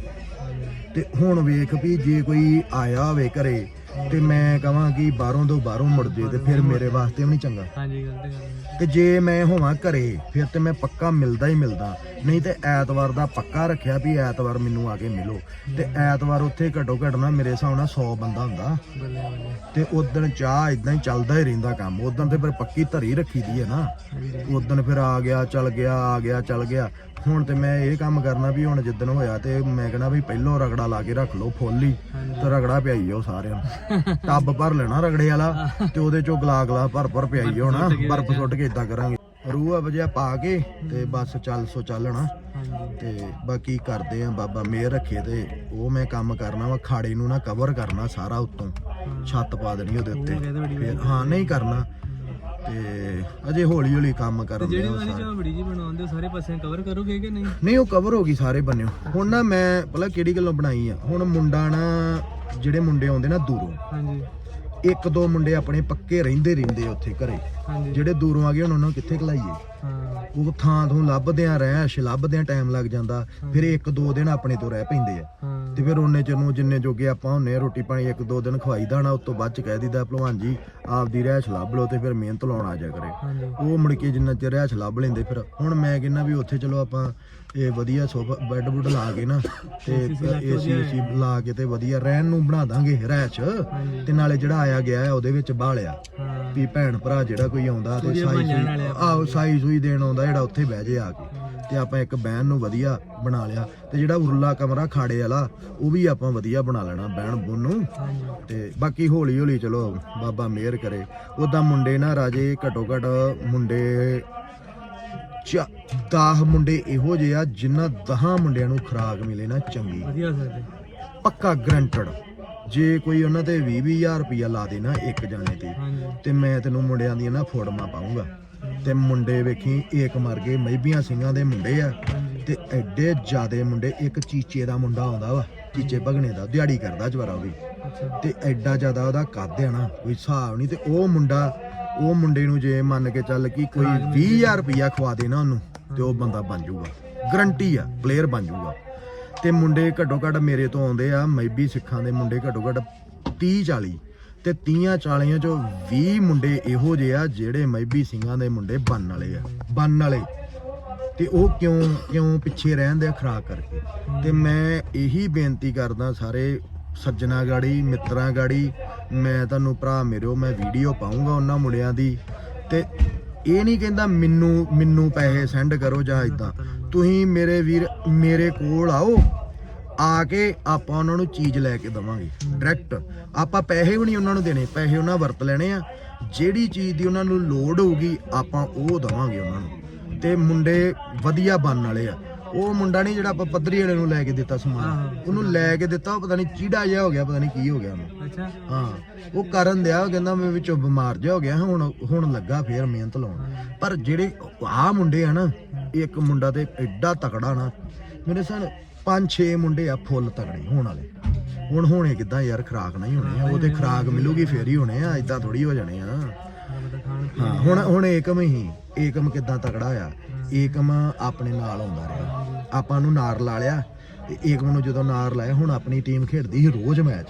ਤੇ ਹੁਣ ਵੇਖ ਵੀ ਜੇ ਕੋਈ ਆਇਆ ਹੋਵੇ ਘਰੇ ਤੇ ਮੈਂ ਕਹਾਂ ਕਿ ਬਾਹਰੋਂ ਤੋਂ ਬਾਹਰੋਂ ਮੁੜ ਜੇ ਤੇ ਫਿਰ ਮੇਰੇ ਵਾਸਤੇ ਵੀ ਨਹੀਂ ਚੰਗਾ। ਹਾਂਜੀ ਗੱਲ ਹੈ। ਤੇ ਜੇ ਮੈਂ ਹੋਵਾਂ ਘਰੇ ਫਿਰ ਤੇ ਮੈਂ ਪੱਕਾ ਮਿਲਦਾ ਹੀ ਮਿਲਦਾ। ਨਹੀਂ ਤੇ ਐਤਵਾਰ ਦਾ ਪੱਕਾ ਰੱਖਿਆ ਵੀ ਐਤਵਾਰ ਮੈਨੂੰ ਆ ਕੇ ਮਿਲੋ। ਤੇ ਐਤਵਾਰ ਉੱਥੇ ਘੱਟੋ ਘੱਟ ਨਾ ਮੇਰੇ ਹਿਸਾਬ ਨਾਲ 100 ਬੰਦਾ ਹੁੰਦਾ। ਬੱਲੇ ਬੱਲੇ ਤੇ ਉਦੋਂ ਚਾਹ ਇਦਾਂ ਹੀ ਚੱਲਦਾ ਹੀ ਰਹਿੰਦਾ ਕੰਮ। ਉਦੋਂ ਤੇ ਫਿਰ ਪੱਕੀ ਧਰੀ ਰੱਖੀ ਦੀ ਹੈ ਨਾ। ਉਦੋਂ ਫਿਰ ਆ ਗਿਆ ਚੱਲ ਗਿਆ ਆ ਗਿਆ ਚੱਲ ਗਿਆ। ਹੁਣ ਤੇ ਮੈਂ ਇਹ ਕੰਮ ਕਰਨਾ ਵੀ ਹੁਣ ਜਿੱਦਣ ਹੋਇਆ ਤੇ ਮੈਂ ਕਹਣਾ ਵੀ ਪਹਿਲੋਂ ਰਗੜਾ ਲਾ ਕੇ ਰੱਖ ਲਓ ਫੁੱਲ ਹੀ। ਤੇ ਰਗੜਾ ਪਿਆਈ ਜਾਓ ਸਾਰਿਆਂ ਨੂੰ। ਟੱਬ ਭਰ ਲੈਣਾ ਰਗੜੇ ਵਾਲਾ ਤੇ ਉਹਦੇ ਚੋਂ ਗਲਾ ਗਲਾ ਭਰ ਭਰ ਪਿਆਈ ਨਾ ਬਰਫ਼ ਸੁੱਟ ਕੇ ਇਦਾਂ ਕਰਾਂਗੇ। ਰੂਹ ਵਜਿਆ ਪਾ ਕੇ ਤੇ ਬਸ ਚੱਲ ਸੋ ਚੱਲਣਾ। ਤੇ ਬਾਕੀ ਕਰਦੇ ਆ ਬਾਬਾ ਮੇਰ ਰੱਖੇ ਤੇ ਉਹ ਮੈਂ ਕੰਮ ਕਰਨਾ ਵਾ ਖਾੜੇ ਨੂੰ ਨਾ ਕਵਰ ਕਰਨਾ ਸਾਰਾ ਉੱਤੋਂ। ਛੱਤ ਪਾ ਦੇਣੀ ਉਹਦੇ ਉੱਤੇ। ਫਿਰ ਹਾਂ ਨਹੀਂ ਕਰਨਾ। ਤੇ ਅਜੇ ਹੌਲੀ ਹੌਲੀ ਕੰਮ ਕਰਨ ਜਿਹੜੀ ਦੇ ਵਾਲੀ ਝੌਂਪੜੀ ਜੀ ਬਣਾਉਂਦੇ ਹੋ ਸਾਰੇ ਪਾਸੇ ਕਵਰ ਕਰੋਗੇ ਕਿ ਨਹੀਂ? ਨਹੀਂ ਉਹ ਕਵਰ ਹੋ ਗਈ ਸਾਰੇ ਬੰਨਿਓ। ਹੁਣ ਨਾ ਮੈਂ ਪਹਿਲਾਂ ਕਿਹੜੀ ਗੱਲੋਂ ਬਣਾਈ ਆ? ਹੁਣ ਮੁੰਡਾ ਨਾ ਜਿਹੜੇ ਮੁੰਡੇ ਆਉਂਦੇ ਨਾ ਦੂਰੋਂ ਹਾਂਜੀ। ਇੱਕ ਦੋ ਮੁੰਡੇ ਆਪਣੇ ਪੱਕੇ ਰਹਿੰਦੇ ਰਹਿੰਦੇ ਉੱਥੇ ਘਰੇ। ਹਾਂਜੀ। ਜਿਹੜੇ ਦੂਰੋਂ ਆ ਗਏ ਹੁਣ ਉਹਨਾਂ ਨੂੰ ਕਿੱਥੇ ਘਲਾਈਏ? ਹਾਂ। ਉਹ ਥਾਂ ਤੋਂ ਲੱਭਦਿਆਂ ਰਹਿ ਲੱਭਦਿਆਂ ਟਾਈਮ ਲੱਗ ਜਾਂਦਾ। ਫਿਰ ਇੱਕ ਦੋ ਦਿਨ ਆਪਣੇ ਤੋਂ ਰਹਿ ਪੈਂਦੇ ਆ। ਹਾਂ। ਤੇ ਫਿਰ ਉਹਨੇ ਚ ਨੂੰ ਜਿੰਨੇ ਜੋਗੇ ਆਪਾਂ ਹੁੰਨੇ ਆ, ਰੋਟੀ ਪਾਣੀ ਇੱਕ ਦੋ ਦਿਨ ਖਵਾਈਦਾ ਨਾ ਉਸ ਤੋਂ ਬਾਅਦ ਚ ਕਹਿ ਦੀਦਾ ਭਲਵਾਨ ਜੀ ਆਪਦੀ ਰਹਿਸ਼ ਲੱਭ ਲਓ ਤੇ ਫਿਰ ਮਿਹਨਤ ਲਾਉਣ ਆ ਜਾ ਕਰੇ। ਉਹ ਮੁੜ ਕੇ ਜਿੰਨਾ ਚਿਰ ਰਹਿਸ਼ ਲੱਭ ਲੈਂਦੇ ਫਿਰ ਹੁਣ ਮੈਂ ਕਹਿੰਦਾ ਵੀ ਉੱਥੇ ਚਲੋ ਆਪਾਂ ਇਹ ਵਧੀਆ ਸੋਫਾ ਬੈੱਡ ਬੁੱਡ ਲਾ ਕੇ ਨਾ ਤੇ ਏਸੀ ਏਸੀ ਲਾ ਕੇ ਤੇ ਵਧੀਆ ਰਹਿਣ ਨੂੰ ਬਣਾ ਦਾਂਗੇ ਰਹਿਸ਼ ਤੇ ਨਾਲੇ ਜਿਹੜਾ ਆਇਆ ਗਿਆ ਹੈ ਉਹਦੇ ਵਿੱਚ ਬਾਲਿਆ। ਵੀ ਭੈਣ ਭਰਾ ਜਿਹੜਾ ਕੋਈ ਆਉਂਦਾ ਤੇ ਸਾਈ। ਆਹੋ ਸਾਈ ਸੂਈ ਦੇਣ ਆਉਂਦਾ ਜਿਹੜਾ ਉੱਥੇ ਬਹਿ ਜੇ ਆ ਕੇ। ਤੇ ਆਪਾਂ ਇੱਕ ਬਹਿਣ ਨੂੰ ਵਧੀਆ ਬਣਾ ਲਿਆ ਤੇ ਜਿਹੜਾ ਉਰਲਾ ਕਮਰਾ ਖਾੜੇ ਵਾਲਾ ਉਹ ਵੀ ਆਪਾਂ ਵਧੀਆ ਬਣਾ ਲੈਣਾ ਬਹਿਣ ਬੁਣ ਨੂੰ। ਤੇ ਬਾਕੀ ਹੌਲੀ ਹੌਲੀ ਚਲੋ ਬਾਬਾ ਮਿਹਰ ਕਰੇ। ਉਦਾਂ ਮੁੰਡੇ ਨਾ ਰਾਜੇ ਘਟੋ ਘਟ ਮੁੰਡੇ ਚਾ 10 ਮੁੰਡੇ ਇਹੋ ਜਿਹੇ ਆ ਜਿਨ੍ਹਾਂ 10 ਮੁੰਡਿਆਂ ਨੂੰ ਖੁਰਾਕ ਮਿਲੇ ਨਾ ਚੰਗੀ। ਵਧੀਆ ਪੱਕਾ ਗਰੰਟਡ ਜੇ ਕੋਈ ਉਹਨਾਂ ਤੇ 20 20000 ਰੁਪਇਆ ਲਾ ਦੇ ਨਾ ਇੱਕ ਜਾਣੇ ਤੇ ਤੇ ਮੈਂ ਤੈਨੂੰ ਮੁੰਡਿਆਂ ਦੀਆਂ ਨਾ ਫੋਟੋਆਂ ਪਾਉਂਗਾ ਤੇ ਮੁੰਡੇ ਵੇਖੀ ਏਕ ਮਰ ਗਏ ਮਹਿਬੀਆਂ ਸਿੰਘਾਂ ਦੇ ਮੁੰਡੇ ਆ। ਤੇ ਐਡੇ ਜਿਆਦੇ ਮੁੰਡੇ ਇੱਕ ਚੀਚੇ ਦਾ ਮੁੰਡਾ ਆਉਂਦਾ ਵਾ ਚੀਚੇ ਭਗਣੇ ਦਾ ਦਿਹਾੜੀ ਕਰਦਾ ਜਵਾਰਾ ਉਹ ਵੀ ਤੇ ਐਡਾ ਜ਼ਿਆਦਾ ਉਹਦਾ ਕੱਦ ਆ ਨਾ ਕੋਈ ਹਿਸਾਬ ਨਹੀਂ ਤੇ ਉਹ ਮੁੰਡਾ ਉਹ ਮੁੰਡੇ ਨੂੰ ਜੇ ਮੰਨ ਕੇ ਚੱਲ ਕਿ ਕੋਈ 20000 ਰੁਪਇਆ ਖਵਾ ਦੇ ਨਾ ਉਹਨੂੰ ਤੇ ਉਹ ਬੰਦਾ ਬਣ ਜਾਊਗਾ। ਗਰੰਟੀ ਆ ਪਲੇਅਰ ਬਣ ਜਾਊਗਾ। ਤੇ ਮੁੰਡੇ ਘੱਟੋ ਘੱਟ ਮੇਰੇ ਤੋਂ ਆਉਂਦੇ ਆ ਮੈਬੀ ਸਿੱਖਾਂ ਦੇ ਮੁੰਡੇ ਘੱਟੋ ਘੱਟ 30 40 ਤੇ 30 40 ਚੋਂ 20 ਮੁੰਡੇ ਇਹੋ ਜਿਹੇ ਆ ਜਿਹੜੇ ਮੈਬੀ ਸਿੰਘਾਂ ਦੇ ਮੁੰਡੇ ਬੰਨ ਵਾਲੇ ਆ ਬੰਨ ਵਾਲੇ। ਤੇ ਉਹ ਕਿਉਂ ਕਿਉਂ ਪਿੱਛੇ ਰਹਿੰਦੇ ਆ ਖਰਾਕ ਕਰਕੇ? ਤੇ ਮੈਂ ਇਹੀ ਬੇਨਤੀ ਕਰਦਾ ਸਾਰੇ ਸੱਜਣਾ ਗਾੜੀ, ਮਿੱਤਰਾਂ ਗਾੜੀ, ਮੈਂ ਤੁਹਾਨੂੰ ਭਰਾ ਮੇਰਿਓ ਮੈਂ ਵੀਡੀਓ ਪਾਉਂਗਾ ਉਹਨਾਂ ਮੁੰਡਿਆਂ ਦੀ। ਤੇ ਇਹ ਨਹੀਂ ਕਹਿੰਦਾ ਮੈਨੂੰ ਮੈਨੂੰ ਪੈਸੇ ਸੈਂਡ ਕਰੋ ਜਾਂ ਇਦਾਂ ਤੁਸੀਂ ਮੇਰੇ ਵੀਰ, ਮੇਰੇ ਕੋਲ ਆਓ ਆ ਕੇ ਆਪਾਂ ਉਹਨਾਂ ਨੂੰ ਚੀਜ਼ ਲੈ ਕੇ ਦਵਾਂਗੇ। ਡਾਇਰੈਕਟ ਆਪਾਂ ਪੈਸੇ ਵੀ ਨਹੀਂ ਉਹਨਾਂ ਨੂੰ ਦੇਣੇ ਪੈਸੇ ਉਹਨਾਂ ਵਰਤ ਲੈਣੇ ਆ। ਜਿਹੜੀ ਚੀਜ਼ ਦੀ ਉਹਨਾਂ ਨੂੰ ਲੋੜ ਹੋਊਗੀ ਆਪਾਂ ਉਹ ਦਵਾਂਗੇ ਉਹਨਾਂ ਨੂੰ। ਤੇ ਮੁੰਡੇ ਵਧੀਆ ਬਣਨ ਵਾਲੇ ਆ। ਉਹ ਮੁੰਡਾ ਨਹੀਂ ਜਿਹੜਾ ਆਪਾਂ ਪੱਧਰੀ ਵਾਲੇ ਨੂੰ ਲੈ ਕੇ ਦਿੱਤਾ ਸਮਾਨ। ਉਹਨੂੰ ਲੈ ਕੇ ਦਿੱਤਾ ਉਹ ਪਤਾ ਨਹੀਂ ਚੀੜਾ ਜਿਹਾ ਹੋ ਗਿਆ ਪਤਾ ਨਹੀਂ ਕੀ ਹੋ ਗਿਆ ਉਹਨੂੰ। ਅੱਛਾ। ਹਾਂ ਉਹ ਕਰਨ ਦਿਆ ਉਹ ਕਹਿੰਦਾ ਮੈਂ ਵਿੱਚੋਂ ਬਿਮਾਰ ਜਿਹਾ ਹੋ ਗਿਆ ਹੁਣ ਹੁਣ ਲੱਗਾ ਫੇਰ ਮਿਹਨਤ ਲਾਉਣ। ਪਰ ਜਿਹੜੇ ਆਹ ਮੁੰਡੇ ਆ ਨਾ ਇੱਕ ਮੁੰਡਾ ਤੇ ਐਡਾ ਤਕੜਾ ਨਾ ਮੇਰੇ ਸਾਨ ਪੰਜ ਛੇ ਮੁੰਡੇ ਆ ਫੁੱਲ ਤਕੜੇ ਹੋਣ ਵਾਲੇ। ਹੁਣ ਹੋਣੇ ਕਿੱਦਾਂ ਯਾਰ, ਖਰਾਕ ਨਹੀਂ ਹੋਣੇ ਆ ਉਹ ਤੇ ਖਰਾਕ ਮਿਲੂਗੀ ਫੇਰ ਹੀ ਹੋਣੇ ਆ ਇਦਾਂ ਥੋੜੀ ਹੋ ਜਾਣੇ ਆ। ਹਾਂ, ਹੁਣ ਹੁਣ ਏਕਮ ਹੀ, ਏਕਮ ਕਿੱਦਾਂ ਤਕੜਾ ਹੋਇਆ? ਏਕਮ ਆਪਣੇ ਨਾਲ ਆਉਂਦਾ ਰਿਹਾ। ਆਪਾਂ ਨੂੰ ਨਾਰ ਲਾ ਲਿਆ ਤੇ ਏਕਮ ਨੂੰ ਜਦੋਂ ਨਾਰ ਲਾਇਆ ਹੁਣ ਆਪਣੀ ਟੀਮ ਖੇਡਦੀ ਸੀ ਰੋਜ਼ ਮੈਚ